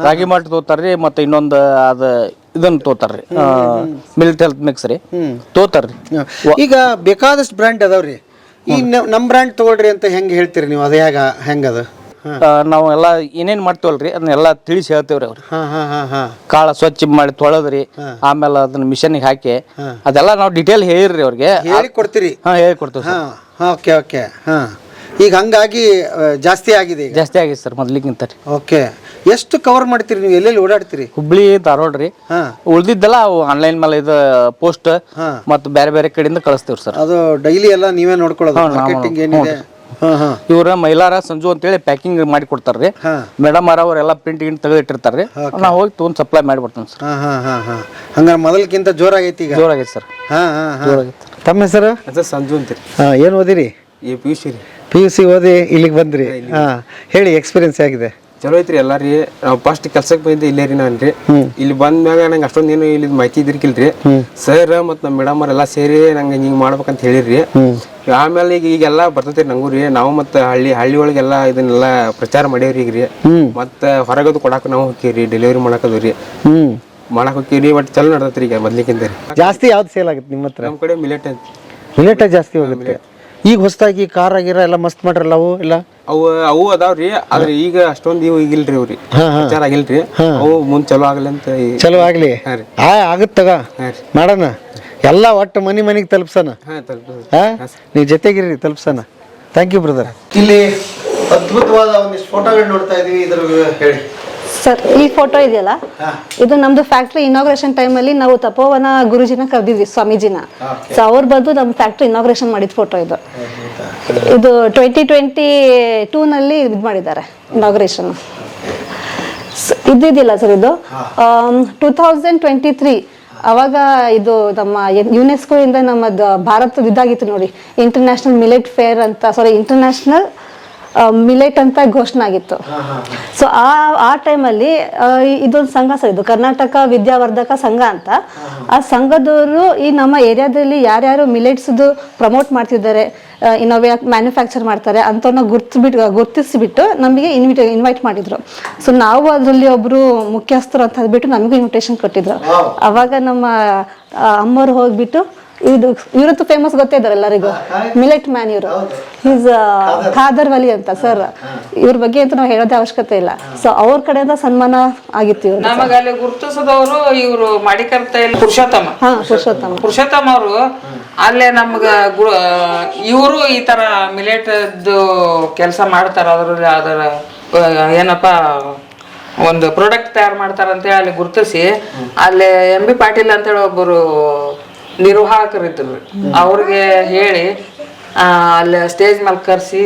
ರಾಗಿ ಮಾಲ್ಟ್ ರೀ ಮತ್ತೆ ಇನ್ನೊಂದು ಅದು ಇದನ್ನ ತೋತಾರ್ರಿ ಮಿಲ್ಟ್ ಹೆಲ್ತ್ ಮಿಕ್ಸ್ ರೀ. ತೋತಾರ್ರಿ ಈಗ ಬೇಕಾದಷ್ಟು ಬ್ರ್ಯಾಂಡ್ ಅದಾವ್ರಿ. ಈ ನಮ್ಮ ಬ್ರ್ಯಾಂಡ್ ತಗೊಳ್ರಿ ಅಂತ ಹೆಂಗೆ ಹೇಳ್ತೀರಿ ನೀವು? ಅದ್ಯಾಗ ಹೆಂಗದ? ನಾವು ಎಲ್ಲ ಏನೇನ್ ಮಾಡ್ತೇವಲ್ರಿ? ಅದನ್ನೆಲ್ಲ ತಿಳಿಸಿ ಹೇಳ್ತೇವ್ರಿ ಅವ್ರಿ. ಕಾಳ ಸ್ವಚ್ಛ ಮಾಡಿ ತೊಳೆದ್ರಿ ಆಮೇಲೆ ಅದನ್ನ ಮಿಷನ್ಗೆ ಹಾಕಿ ಅದೆಲ್ಲ ನಾವು ಡಿಟೇಲ್ ಹೇಳಿರಿ ಅವ್ರಿಗೆ. ಹೇಳಿ ಕೊಡ್ತೀರಿ. ಹಾ ಹೇಳಿ ಕೊಡ್ತೀವಿ ಹಾಂ ಓಕೆ ಓಕೆ ಹಾಂ. ಈಗ ಹಂಗಾಗಿ ಜಾಸ್ತಿ ಆಗಿದೆ ಈಗ. ಜಾಸ್ತಿ ಆಗಿದೆ ಸರ್ ಮೊದ್ಲಿಗಿಂತ ರೀ. ಓಕೆ. ಎಷ್ಟು ಕವರ್ ಮಾಡ್ತೀರಿ ನೀವು? ಎಲ್ಲೆಲ್ಲಿ ಓಡಾಡ್ತೀರಿ? ಹುಬ್ಳಿ ಧಾರವಾಡ ರೀ ಹಾ. ಉಳ್ದಿದ್ದೆಲ್ಲ ಅವು ಆನ್ಲೈನ್ ಮೇಲೆ ಇದು ಪೋಸ್ಟ್ ಮತ್ತು ಬೇರೆ ಬೇರೆ ಕಡೆಯಿಂದ ಕಳಿಸ್ತೀವಿ ಸರ್. ಅದು ಡೈಲಿ ಎಲ್ಲ ನೀವೇ ನೋಡ್ಕೊಳ್ಳೋದು ಮಾರ್ಕೆಟಿಂಗ್ ಏನಿದೆ? ಇವ್ರ ಮೈಲಾರ ಸಂಜು ಅಂತೇಳಿ ಪ್ಯಾಕಿಂಗ್ ಮಾಡಿ ಕೊಡ್ತಾರ್ರಿ ಹಾಂ. ಮೇಡಮ್ ಅವರೆಲ್ಲ ಪ್ರಿಂಟ್ ಗಿಂಟ್ ತೆಗೆದಿಟ್ಟಿರ್ತಾರ್ರಿ ನಾ ಹೋಗಿ ತಗೊಂಡ್ ಸಪ್ಲೈ ಮಾಡ್ಬಿಡ್ತೇನೆ ಬರ್ತೀನಿ ಸರ್. ಹಾಂ ಹಾಂ ಹಾಂ ಹಾಂ. ಹಂಗಾರೆ ಮೊದಲಕ್ಕಿಂತ ಜೋರಾಗೈತಿ ಈಗ? ಜೋರಾಗೈತೆ ಸರ್. ಹಾಂ ಹಾಂ ಹಾಂ. ತಮ್ಮ ಹೆಸರು? ಸಂಜು ಅಂತೀರಿ ಹಾಂ ಏನು ಓದಿರಿ? ಈ ಪಿ ಯು ಸಿ ರೀ. ಪಿ ಯು ಸಿ ಓದಿ ಇಲ್ಲಿಗೆ ಬಂದ್ರಿ. ಹಾಂ ಹೇಳಿ ಎಕ್ಸ್ಪೀರಿಯನ್ಸ್ ಆಗಿದೆ ಚಲೋ ಐತ್ರಿ ಎಲ್ಲಾರಿ ನಾವು ಫಸ್ಟ್ ಕೆಲ್ಸಕ್ಕೆ ಬಂದಿದ್ದೆ ಇಲ್ಲೇ ರೀ ನಾನು ರೀ ಇಲ್ಲಿ ಬಂದ ಮ್ಯಾಗ ನಂಗೆ ಅಷ್ಟೊಂದು ಏನು ಇಲ್ಲಿ ಮಾಹಿತಿ ಇದ್ರಿಕಿಲ್ರಿ ಸರ್ ಮತ್ತು ನಮ್ಮ ಮೇಡಮ್ ಅವರೆಲ್ಲ ಸೇರಿ ನಂಗೆ ಹಿಂಗೆ ಮಾಡ್ಬೇಕಂತ ಹೇಳಿರಿ ಆಮೇಲೆ ಈಗ ಈಗೆಲ್ಲ ಬರ್ತೈತಿ ನಂಗೂ ರೀ. ನಾವು ಮತ್ತು ಹಳ್ಳಿ ಹಳ್ಳಿ ಒಳಗೆಲ್ಲ ಇದನ್ನೆಲ್ಲ ಪ್ರಚಾರ ಮಾಡೇವ್ರಿ ಈಗ ರೀ ಮತ್ತು ಹೊರಗದು ಕೊಡಾಕ ನಾವು ಹೋಗ್ತೀವಿ ಡೆಲಿವರಿ ಮಾಡಕದು ರೀ ಮಾಡಕ್ ಹೋಗ್ತೀವಿ ಬಟ್ ಚಲೋ ನಡ್ದೈತ್ರಿ ಈಗ ಮೊದ್ಲಿಕ್ಕಿಂತ ರೀ. ಜಾಸ್ತಿ ಯಾವ್ದು ಸೇಲ್ ಆಗುತ್ತೆ ನಿಮ್ಮ ಹತ್ರ ನಮ್ಮ ಕಡೆ ಮಿಲೆಟ್ ಅಂತ ಮಿಲೆಟ ಜಾಸ್ತಿ ಹೋಗುತ್ತೆ. ಈಗ ಹೊಸದಾಗಿ ಕಾರ್ ಆಗಿರ ಎಲ್ಲ ಮಸ್ತ್ ಮಾಡ್ರಲ್ಲ ಅವು ಇಲ್ಲ ಅವು ಅವು ಅದಾವ್ರಿ ಆದ್ರೆ ಈಗ ಅಷ್ಟೊಂದು ಇವು ಈಗಿಲ್ರಿ ಅವ್ರಿ. ಚಾರ ಆಗಿಲ್ರಿ. ಅವು ಮುಂದ್ ಚಲೋ ಆಗಲಿ ಅಂತ ಈ- ಚಲೋ ಆಗ್ಲಿ? ರೀ. ಆ ಹಾ ರೀ. ಮಾಡೋಣ. ಎಲ್ಲ ಒಟ್ಟು ಮನಿ ಮನಿಗೆ ತಲುಪ್ಸೋಣ. ಹಾ. ಹಾ? ನೀವು ಜೊತೆಗಿರಿ ತಲುಪ್ಸಣ. ಥ್ಯಾಂಕ್ ಯು ಬ್ರದರ್ ಇಲ್ಲಿ ಅದ್ಭುತವಾದ ಒಂದಿಷ್ಟು ಫೋಟೋಗಳು ನೋಡ್ತಾ ಇದೀವಿ ಇದ್ರ ಹೇಳಿ. ಸರ್ ಈ ಫೋಟೋ ಇದೆಯಲ್ಲ? ಇದು ನಮ್ದು ಫ್ಯಾಕ್ಟ್ರಿ ಇನಾಗ್ರೇಷನ್ ಟೈಮಲ್ಲಿ ನಾವು ತಪೋವನ ಗುರುಜಿನ ಕರೆದಿದ್ವಿ ಸ್ವಾಮೀಜಿನ. ಸೊ ಅವ್ರು ಬಂದು ನಮ್ಮ ಫ್ಯಾಕ್ಟ್ರಿ ಇನಾಗ್ರೇಷನ್ ಮಾಡಿದ ಫೋಟೋ ಇದು. ಇದು ಟ್ವೆಂಟಿ ಟ್ವೆಂಟಿ ಟೂನಲ್ಲಿ ಇದು ಮಾಡಿದ್ದಾರೆ ಇನಾಗ್ರೇಷನ್ ಇದ್ದಿದ್ದಿಲ್ಲ ಸರ್ ಇದು? ಟೂ ತೌಸಂಡ್ ಟ್ವೆಂಟಿ ತ್ರೀ ಅವಾಗ ಇದು ನಮ್ಮ ಯುನೆಸ್ಕೋ ಇಂದ ನಮ್ಮದು ಭಾರತದ ಇದಾಗಿತ್ತು ನೋಡಿ ಇಂಟರ್ನ್ಯಾಷನಲ್ ಮಿಲೆಟ್ ಫೇರ್ ಅಂತ ಸಾರಿ ಇಂಟರ್ನ್ಯಾಷನಲ್ ಮಿಲೆಟ್ ಅಂತ ಘೋಷಣೆ ಆಗಿತ್ತು. ಸೊ ಆ ಆ ಟೈಮಲ್ಲಿ ಇದೊಂದು ಸಂಘ ಸರ್ ಇದು ಕರ್ನಾಟಕ ವಿದ್ಯಾವರ್ಧಕ ಸಂಘ ಅಂತ. ಆ ಸಂಘದವರು ಈ ನಮ್ಮ ಏರಿಯಾದಲ್ಲಿ ಯಾರ್ಯಾರು ಮಿಲೆಟ್ಸ್ದು ಪ್ರಮೋಟ್ ಮಾಡ್ತಿದ್ದಾರೆ ಇನ್ನೋವೇ ಮ್ಯಾನುಫ್ಯಾಕ್ಚರ್ ಮಾಡ್ತಾರೆ ಅಂಥವ್ರನ್ನ ಗುರ್ತಿಬಿಟ್ಟು ಗುರ್ತಿಸಿಬಿಟ್ಟು ನಮಗೆ ಇನ್ವಿಟ್ ಇನ್ವೈಟ್ ಮಾಡಿದ್ರು. ಸೊ ನಾವು ಅದರಲ್ಲಿ ಒಬ್ರು ಮುಖ್ಯಸ್ಥರು ಅಂತ ಹೇಳ್ಬಿಟ್ಟು ನಮಗೂ ಇನ್ವಿಟೇಷನ್ ಕೊಟ್ಟಿದ್ರು. ಅವಾಗ ನಮ್ಮ ಅಮ್ಮರು ಹೋಗ್ಬಿಟ್ಟು ಇದು ಇವ್ರದ್ದು ಫೇಮಸ್ ಗೊತ್ತೇ ಇದಾರೆ ಎಲ್ಲರಿಗೂ. ಮಿಲೆಟ್ ಮ್ಯಾನ್ ಇವರು. ಈಸ್ ಖಾದರ್. ವಲಿ ಅಂತ ಸರ್ ಇವ್ರ ಬಗ್ಗೆ ಅಂತ ನಾವು ಹೇಳೋದೇ ಅವಶ್ಯಕತೆ ಇಲ್ಲ. ಸೊ ಅವ್ರ ಕಡೆಯಿಂದ ಸನ್ಮಾನ ಆಗಿತ್ತು ಇವರು ನಮಗ ಅಲ್ಲಿ ಗುರುತಿಸದವರು ಇವರು ಮಾಡಿಕರ್ತ ಇಲ್ಲಿ ಪುರುಷೋತ್ತಮ. ಹಾ ಪುರುಷೋತ್ತಮ. ಪುರುಷೋತ್ತಮ ಅವರು. ಅಲ್ಲೇ ನಮ್ಗ ಇವರು ಈ ತರ ಮಿಲೆಟ್ ಕೆಲಸ ಮಾಡ್ತಾರ ಅದ್ರಲ್ಲಿ ಅದರ ಏನಪ್ಪಾ ಒಂದು ಪ್ರಾಡಕ್ಟ್ ತಯಾರು ಮಾಡ್ತಾರೆ ಅಂತೇಳಿ ಅಲ್ಲಿ ಗುರುತಿಸಿ. ಅಲ್ಲಿ ಎಂ ಬಿ ಪಾಟೀಲ್ ಅಂತೇಳಿ ಒಬ್ಬರು ನಿರ್ವಾಹಕರಿದ್ರು ಅವ್ರಿಗೆ ಹೇಳಿ ಆ, ಅಲ್ಲಿ ಸ್ಟೇಜ್ ಮೇಲೆ ಕರೆಸಿ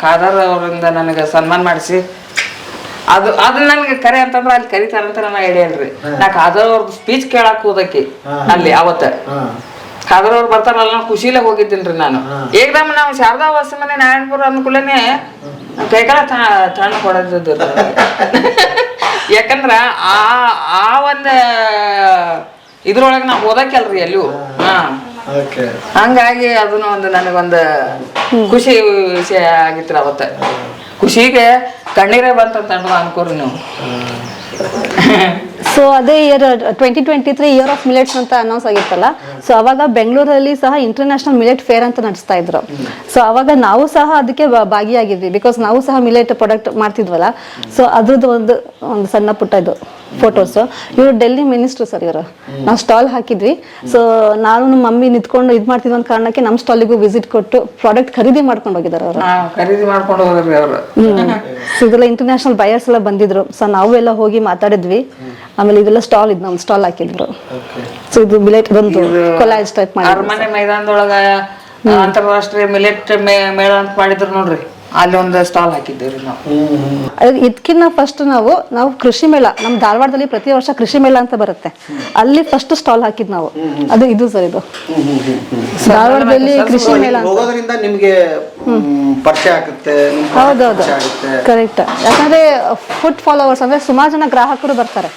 ಖಾದರ್ ಅವರಿಂದ ನನಗೆ ಸನ್ಮಾನ ಮಾಡಿಸಿ. ಅದು ಅದು ನನಗೆ ಕರೆ ಅಂತಂದ್ರೆ ಅಲ್ಲಿ ಕರಿತಾರಂತ ನನಗೆ ಐಡಿಯಾ ಇಲ್ರಿ. ನಾ ಖಾದರ್ ಅವ್ರ ಸ್ಪೀಚ್ ಕೇಳಕ್ ಹೋದಕ್ಕೆ ಅಲ್ಲಿ ಅವತ್ತ. ಖಾದರ್ ಅವ್ರು ಬರ್ತಾರಲ್ಲ ನಾನು ಖುಷಿಲೇ ಹೋಗಿದ್ದೀನ್ರಿ ನಾನು. ಏಕದಮ್ ನಾವು ಶಾರದಾ ವಾಸ ಮನೆ ನಾರಾಯಣಪುರ ಅನ್ಕೂಲನೆ ಕೈಕಾಲ ತಣ್ಣ ಹೊಡೆದಿದ್ದು ಯಾಕಂದ್ರ ಆ ಆ ಒಂದು ಇದ್ರೊಳಗೆ ನಾವು ಓದಕ್ಕಲ್ರಿ ಎಲ್ಲೂ. ಹಾ. ಹಂಗಾಗಿ ಅದನ್ನು ಒಂದು ನನಗೊಂದು ಖುಷಿ ವಿಷಯ ಆಗಿತ್ತು ಅವತ್ತ. ಖುಷಿಗೆ ಕಣ್ಣೀರೇ ಬಂತಂತ ಅನ್ಕೋರಿ ನೀವು. ಸೊ ಅದೇ year twenty twenty three year of millets ಅಂತ ಅನೌನ್ಸ್ ಆಗಿತ್ತಲ್ಲ. ಸೊ ಅವಾಗ ಬೆಂಗಳೂರಲ್ಲಿ ಸಹ ಇಂಟರ್ನ್ಯಾಷನಲ್ ಮಿಲೆಟ್ ಫೇರ್ ಅಂತ ನಡೆಸ್ತಾ ಇದ್ರು. ಸೊ ಅವಾಗ ನಾವು ಸಹ ಅದಕ್ಕೆ ಭಾಗಿಯಾಗಿದ್ವಿ ಬಿಕಾಸ್ ನಾವು ಸಹ ಮಿಲೆಟ್ ಪ್ರಾಡಕ್ಟ್ ಮಾಡ್ತಿದ್ವಲ್ಲ. ಸೊ ಅದ್ರದ್ದು ಒಂದು ಒಂದು ಸಣ್ಣ ಪುಟ್ಟ ಇದು ಫೋಟೋಸ್ ಇವರು ಡೆಲ್ಲಿ ಮಿನಿಸ್ಟರ್ ಸರ್ ಇವರು. ನಾವು ಸ್ಟಾಲ್ ಹಾಕಿದ್ವಿ. ಸೊ ನಾನು ನಮ್ಮ ಮಮ್ಮಿ ನಿಂತ್ಕೊಂಡು ಇದು ಮಾಡ್ತಿದ್ವಿ ಅಂತ ಕಾರಣಕ್ಕೆ ನಮ್ಮ ಸ್ಟಾಲಿಗೂ ವಿಸಿಟ್ ಕೊಟ್ಟು ಪ್ರಾಡಕ್ಟ್ ಖರೀದಿ ಮಾಡ್ಕೊಂಡು ಹೋಗಿದ್ದಾರೆ ಅವರು. ಖರೀದಿ ಮಾಡ್ಕೊಂಡು ಹೋದ್ರಿ ಅವ್ರು. ಸೊ ಇದೆಲ್ಲ ಇಂಟರ್ನ್ಯಾಷನಲ್ ಬಯರ್ಸ್ ಎಲ್ಲ ಬಂದಿದ್ರು. ಸೊ ನಾವು ಎಲ್ಲ ಹೋಗಿ ಮಾತಾಡಿದ್ವಿ. ಆಮೇಲೆ ಇದೆಲ್ಲ ಸ್ಟಾಲ್ ಇದ್ ನಮ್ ಸ್ಟಾಲ್ ಹಾಕಿದ್ರು. ಸೊ ಇದು ಮಿಲೆಟ್ ಬಂದು ಕೊಲಾಜ್ ಟೈಪ್ ಮಾಡಿ ಅರಮನೆ ಮೈದಾನದೊಳಗ ಅಂತಾರಾಷ್ಟ್ರೀಯ ಮಿಲೆಟ್ ಮೇಳ ಅಂತ ಮಾಡಿದ್ರು ನೋಡ್ರಿ. ಅಲ್ಲಿ ಒಂದು ಸ್ಟಾಲ್ ಹಾಕಿದ್ದೇವೆ ನಾವು. ಇದಕ್ಕಿಂತ ಫಸ್ಟ್ ನಾವು ನಾವು ಕೃಷಿ ಮೇಳ ನಮ್ಮ ಧಾರವಾಡದಲ್ಲಿ ಪ್ರತಿ ವರ್ಷ ಕೃಷಿ ಮೇಳ ಅಂತ ಬರುತ್ತೆ. ಅಲ್ಲಿ ಫಸ್ಟ್ ಸ್ಟಾಲ್ ಹಾಕಿದ್ ನಾವು. ಅದು ಇದು ಸರ್ ಇದು. ಧಾರವಾಡದಲ್ಲಿ ಕೃಷಿ ಮೇಳ ಅಂತ. ಹೋಗೋದ್ರಿಂದ ನಿಮ್ಗೆ ಪರಿಚಯ ಆಗುತ್ತೆ ನಿಮ್ ಹೌದೌದು. ಕರೆಕ್ಟ್ ಯಾಕಂದ್ರೆ ಫುಡ್ ಫಾಲೋವರ್ಸ್ ಅಂದ್ರೆ ಸುಮಾರು ಜನ ಗ್ರಾಹಕರು ಬರ್ತಾರೆ.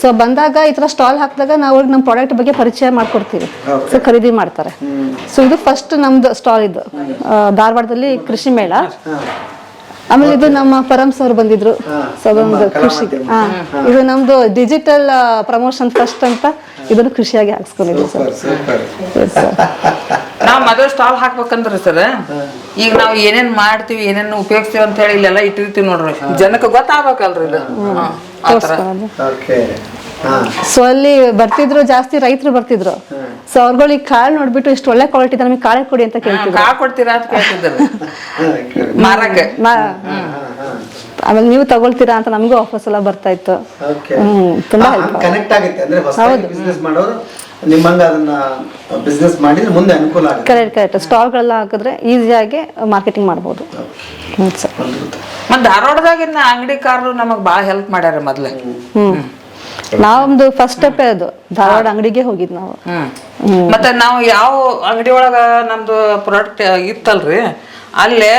ಸೊ ಬಂದಾಗ ಈ ತರ ಸ್ಟಾಲ್ ಹಾಕಿದಾಗ ನಾವು ಅವ್ರಿಗೆ ನಮ್ಮ ಪ್ರಾಡಕ್ಟ್ ಬಗ್ಗೆ ಪರಿಚಯ ಮಾಡ್ಕೊಡ್ತೀವಿ. ಸೊ ಖರೀದಿ ಮಾಡ್ತಾರೆ. ಸೊ ಇದು ಫಸ್ಟ್ ನಮ್ದು ಸ್ಟಾಲ್ ಇದು. ಧಾರವಾಡದಲ್ಲಿ ಕೃಷಿ ಮೇಳ. ಆಮೇಲೆ ಇದು ನಮ್ಮ ಪರಮ್ ಸರ್ ಬಂದಿದ್ರು. ಸೊ ಅದೊಂದು ಖುಷಿ. ಹಾ. ಇದು ನಮ್ದು ಡಿಜಿಟಲ್ ಪ್ರಮೋಷನ್ ಫಸ್ಟ್ ಅಂತ ಇದನ್ನು ಖುಷಿಯಾಗಿ ಹಾಕ್ಸ್ಕೊಂಡಿದ್ವಿ ಸರ್. ನಾವು ಸ್ಟಾಲ್ ಹಾಕ್ಬೇಕಂದ್ರೆ ಸರ್. ಈಗ ನಾವು ಏನೇನ್ ಮಾಡ್ತೀವಿ ಏನೇನು ಉಪಯೋಗಿಸ್ತೀವಿ ಅಂತ ಹೇಳಿ ಇಲ್ಲೆಲ್ಲ ಇಟ್ಟಿರ್ತೀವಿ ನೋಡ್ರಿ. ಜನಕ್ಕೆ ಗೊತ್ತಾಗಬೇಕಲ್ರಿ ಇದು. ಸೊ ಅಲ್ಲಿ ಬರ್ತಿದ್ರು ಜಾಸ್ತಿ ರೈತರು ಬರ್ತಿದ್ರು. ಸೊ ಅವ್ರುಗಳಿಗೆ ಕಾಳು ನೋಡ್ಬಿಟ್ಟು ಇಷ್ಟು ಒಳ್ಳೆ ಕ್ವಾಲಿಟಿ ನಮಗೆ ಕಾಳೆ ಕೊಡಿ ಅಂತ ಕೇಳ್ತಿದ್ರು. ಕಾಳ್ ಕೊಡ್ತೀರಾ ಅಂತ ಕೇಳ್ತಿದ್ರು. ಮಾರಕ್ಕೆ. ಆಮೇಲೆ ನೀವು ತಗೊಳ್ತೀರಾ ಅಂತ ನಮಗೂ ಆಫರ್ಸ್ ಎಲ್ಲ ಬರ್ತಾ ಇತ್ತು. ಹ್ಮ್ ತುಂಬಾ ಕನೆಕ್ಟ್ ಆಗುತ್ತೆ. ಅಂದ್ರೆ ಹೊಸದಾಗಿ ಬಿಸ್ನೆಸ್ ಮಾಡೋರು ನಿಮ್ಮಂಗ ಅದನ್ನ ಬಿಸ್ನೆಸ್ ಮಾಡಿದ್ರೆ ಮುಂದೆ ಅನುಕೂಲ ಆಗುತ್ತೆ. ಕರೆಕ್ಟ್ ಕರೆಕ್ಟ್ ಸ್ಟಾಲ್ಗಳೆಲ್ಲ ಹಾಕಿದ್ರೆ ಈಸಿಯಾಗಿ ಮಾರ್ಕೆಟಿಂಗ್ ಮಾಡ್ಬೋದು. ಮತ್ತೆ ಧಾರವಾಡದಾಗಿನ ಅಂಗಡಿಕಾರರು ನಮಗ್ ಬಹಳ ಹೆಲ್ಪ್ ಮಾಡ್ಯಾರ ಮೊದ್ಲು. ಹ್ಮ್. ನಮ್ದು ಫಸ್ಟ್ ಸ್ಟೆಪ್ ಅದು. ಧಾರವಾಡ ಅಂಗಡಿಗೆ ಹೋಗಿದ್ ನಾವು. ಹ್ಮ್. ಮತ್ತೆ ನಾವು ಯಾವ ಅಂಗಡಿ ಒಳಗ ನಮ್ದು ಪ್ರಾಡಕ್ಟ್ ಇತ್ತಲ್ರಿ ಅಲ್ಲೇ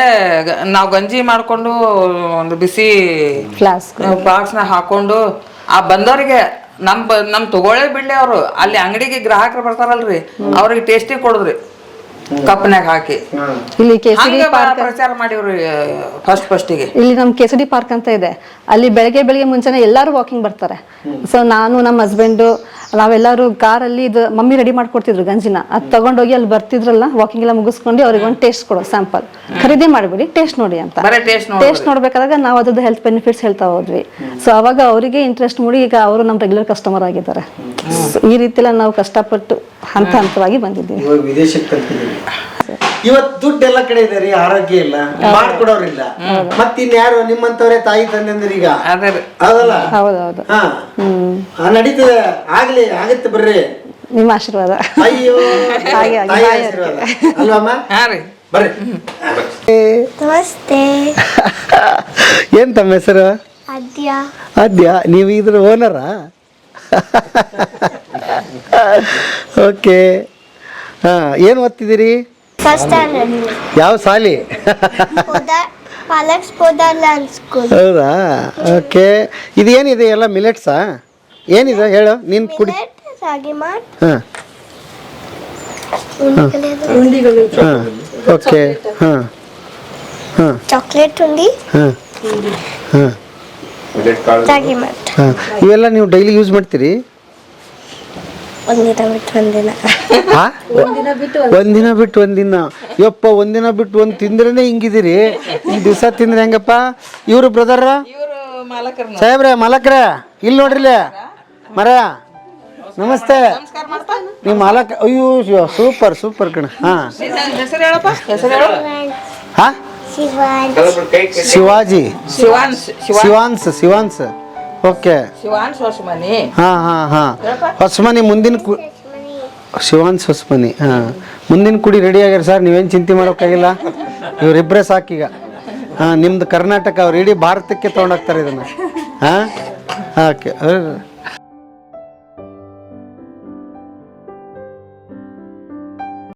ನಾವು ಗಂಜಿ ಮಾಡ್ಕೊಂಡು ಒಂದು ಬಿಸಿ ಫ್ಲಾಸ್ಕ್ನ ಹಾಕೊಂಡು ಆ ಬಂದವರಿಗೆ ನಮ್ ನಮ್ ತಗೊಳ್ಳೇ ಬಿಡ್ಲಿ ಅವರು. ಅಲ್ಲಿ ಅಂಗಡಿಗೆ ಗ್ರಾಹಕರು ಬರ್ತಾರಲ್ರಿ ಅವ್ರಿಗೆ ಟೇಸ್ಟಿ ಕೊಡುದ್ರಿ. ಕಪ್ನ್ಯಾಗ ಹಾಕಿ. ಇಲ್ಲಿ ಕೇಸರಿ ಪಾರ್ಕ್ ಪ್ರಚಾರ ಮಾಡಿವ್ರಿ ಫಸ್ಟ್ ಫಸ್ಟಿಗೆ ಇಲ್ಲಿ ನಮ್ ಕೆಸಡಿ ಪಾರ್ಕ್ ಅಂತ ಇದೆ. ಅಲ್ಲಿ ಬೆಳಗ್ಗೆ ಬೆಳಿಗ್ಗೆ ಮುಂಚೆನೆ ಎಲ್ಲರೂ ವಾಕಿಂಗ್ ಬರ್ತಾರೆ. ಸೊ ನಾನು ನಮ್ಮ ಹಸ್ಬೆಂಡು ನಾವೆಲ್ಲರೂ ಕಾರಲ್ಲಿ ಇದು ಮಮ್ಮಿ ರೆಡಿ ಮಾಡ್ಕೊಡ್ತಿದ್ರು ಗಂಜಿನ. ಅದ್ ತಗೊಂಡೋಗಿ ಅಲ್ಲಿ ಬರ್ತಿದ್ರಲ್ಲ ವಾಕಿಂಗ್ ಎಲ್ಲ ಮುಗಿಸ್ಕೊಂಡು ಅವ್ರಿಗೆ ಒಂದು ಟೇಸ್ಟ್ ಕೊಡು ಸ್ಯಾಂಪಲ್ ಖರೀದಿ ಮಾಡ್ಬಿಡಿ ಟೇಸ್ಟ್ ನೋಡಿ ಅಂತ. ಬರೀ ಟೇಸ್ಟ್ ನೋಡಿ ಟೇಸ್ಟ್ ನೋಡ್ಬೇಕಾದಾಗ ನಾವು ಅದ್ರದ್ದು ಹೆಲ್ತ್ ಬೆನಿಫಿಟ್ಸ್ ಹೇಳ್ತಾ ಹೋದ್ವಿ. ಸೊ ಅವಾಗ ಅವರಿಗೆ ಇಂಟ್ರೆಸ್ಟ್ ಮೂಡಿ ಈಗ ಅವರು ನಮ್ಮ ರೆಗ್ಯುಲರ್ ಕಸ್ಟಮರ್ ಆಗಿದ್ದಾರೆ. So, ಈ ರೀತಿ ಎಲ್ಲ ನಾವು ಕಷ್ಟಪಟ್ಟು ಹಂತ ಹಂತವಾಗಿ ಬಂದಿದ್ದೀವಿ. ಇವಾಗ ವಿದೇಶಕ್ಕೆ ತಲುಪಿದ್ದೀವಿ ಇವತ್ತು ದುಡ್ಡು ಎಲ್ಲ ಕಡೆ ಇದೆ ರೀ ಆರೋಗ್ಯ ಇಲ್ಲ. ಮಾಡ್ಕೊಡೋರಿಲ್ಲ. ಮತ್ತಿನ್ ಯಾರು ನಿಮ್ಮಂತವ್ರೆ ತಾಯಿ ತಂದೆ ಈಗ? ಹೌದಲ್ಲ? ಹೌದೌದು. ಹಾ. ಆ, ನಡೀತದೆ. ಆಗ್ಲಿ ಆಗತ್ತೆ ಬರ್ರಿ. ನಿಮ್ಮ ಆಶೀರ್ವಾದ. ಅಯ್ಯೋ. ತಾಯಿ ಆಶೀರ್ವಾದ. ಅಲ್ವಮ್ಮ ಬರ್ರಿ. ನಮಸ್ತೆ. ಏನ್ ತಮ್ಮ ಹೆಸರು? ಅದ್ಯ ಅದ್ಯಾ ನೀವು ಇದ್ರ ಓನರಾ ಓಕೆ ಹಾ ಏನು ಓದ್ತಿದ್ದೀರಿ? ಫಸ್ಟ್ ಸ್ಟ್ಯಾಂಡರ್ಡ್ ಯಾವ ಸಾಲಿ ಪಾಲಕ್ಸ್ ಪೋದರ್ಲ್ಯಾಂಡ್ ಸ್ಕೂಲ್ ಹೌದಾ? ಓಕೆ. ಇದು ಏನಿದೆ? ಎಲ್ಲ ಮಿಲೆಟ್ಸಾ ಏನಿದೆ? ಹೇಳು. ನೀನು ಕುಡಿ. ರಾಗಿ ಮಾಟ್ ಹಾಂ. ಹಾಂ. ಓಕೆ. ಹಾಂ. ಹಾಂ. ಚಾಕ್ಲೇಟ್ ಉಂಡಿ. ಹಾಂ. ಹಾಂ. ರಾಗಿ ಮಾಟ್ ಹಾಂ. ಇವೆಲ್ಲ ನೀವು ಡೈಲಿ ಯೂಸ್ ಮಾಡ್ತೀರಿ? ಒಂದಿನ ಬಿಟ್ಟು ಒಂದಿನ. ಹಾ? ಒಂದಿನ ಬಿಟ್ಟು ಒಂದಿನ. ಯಪ್ಪ ಒಂದಿನ ಬಿಟ್ಟು ಒಂದ್ ತಿಂದ್ರೇನೆ ಹಿಂಗಿದಿರಿ ಈ ದಿವಸ ತಿಂದ್ರೆ ಹೆಂಗಪ್ಪ? ಇವ್ರು ಬ್ರದರ್ ಸಾಹೇಬ್ರೆ ಮಾಲಕ್ರ ಇಲ್ಲಿ. ನೋಡ್ರಿಲೆ ಮರ ನಮಸ್ತೆ. ನೀವು ಮಾಲಕ್ ಅಯ್ಯೋ ಸೂಪರ್ ಸೂಪರ್ ಕಣ. ಹಾ. ಹೆಸರು ಹೇಳಪ್ಪ? ಹೆಸರು ಹೇಳು. ಹಾ? ಶಿವಾನ್ ಶಿವಾಜಿ. ಶಿವಾನ್ಸ್ ಶಿವ ಶಿವಾನ್ಸ್ ಶಿವಾನ್ಸ್. ಓಕೆ. ಶಿವಾನ್ಸ್ ಹೊಸಮನಿ ಹಾ ಹಾ ಹಾ. ಹೊಸಮನಿ ಮುಂದಿನ ಕು ಶಿವಾನ್ಸ್ ಹೊಸಮನಿ ಹಾ. ಮುಂದಿನ ಕುಡಿ ರೆಡಿ ಆಗ್ಯಾರ ಸರ್ ನೀವೇನು ಚಿಂತೆ ಮಾಡೋಕ್ಕಾಗಿಲ್ಲ. ಇವರಿಬ್ಬರೇ ಸಾಕೀಗ. ಹಾಂ ನಿಮ್ದು ಕರ್ನಾಟಕ ಅವ್ರು ಇಡೀ ಭಾರತಕ್ಕೆ ತೊಗೊಂಡೋಗ್ತಾರೆ ಇದನ್ನು. ಹಾಂ? ಓಕೆ.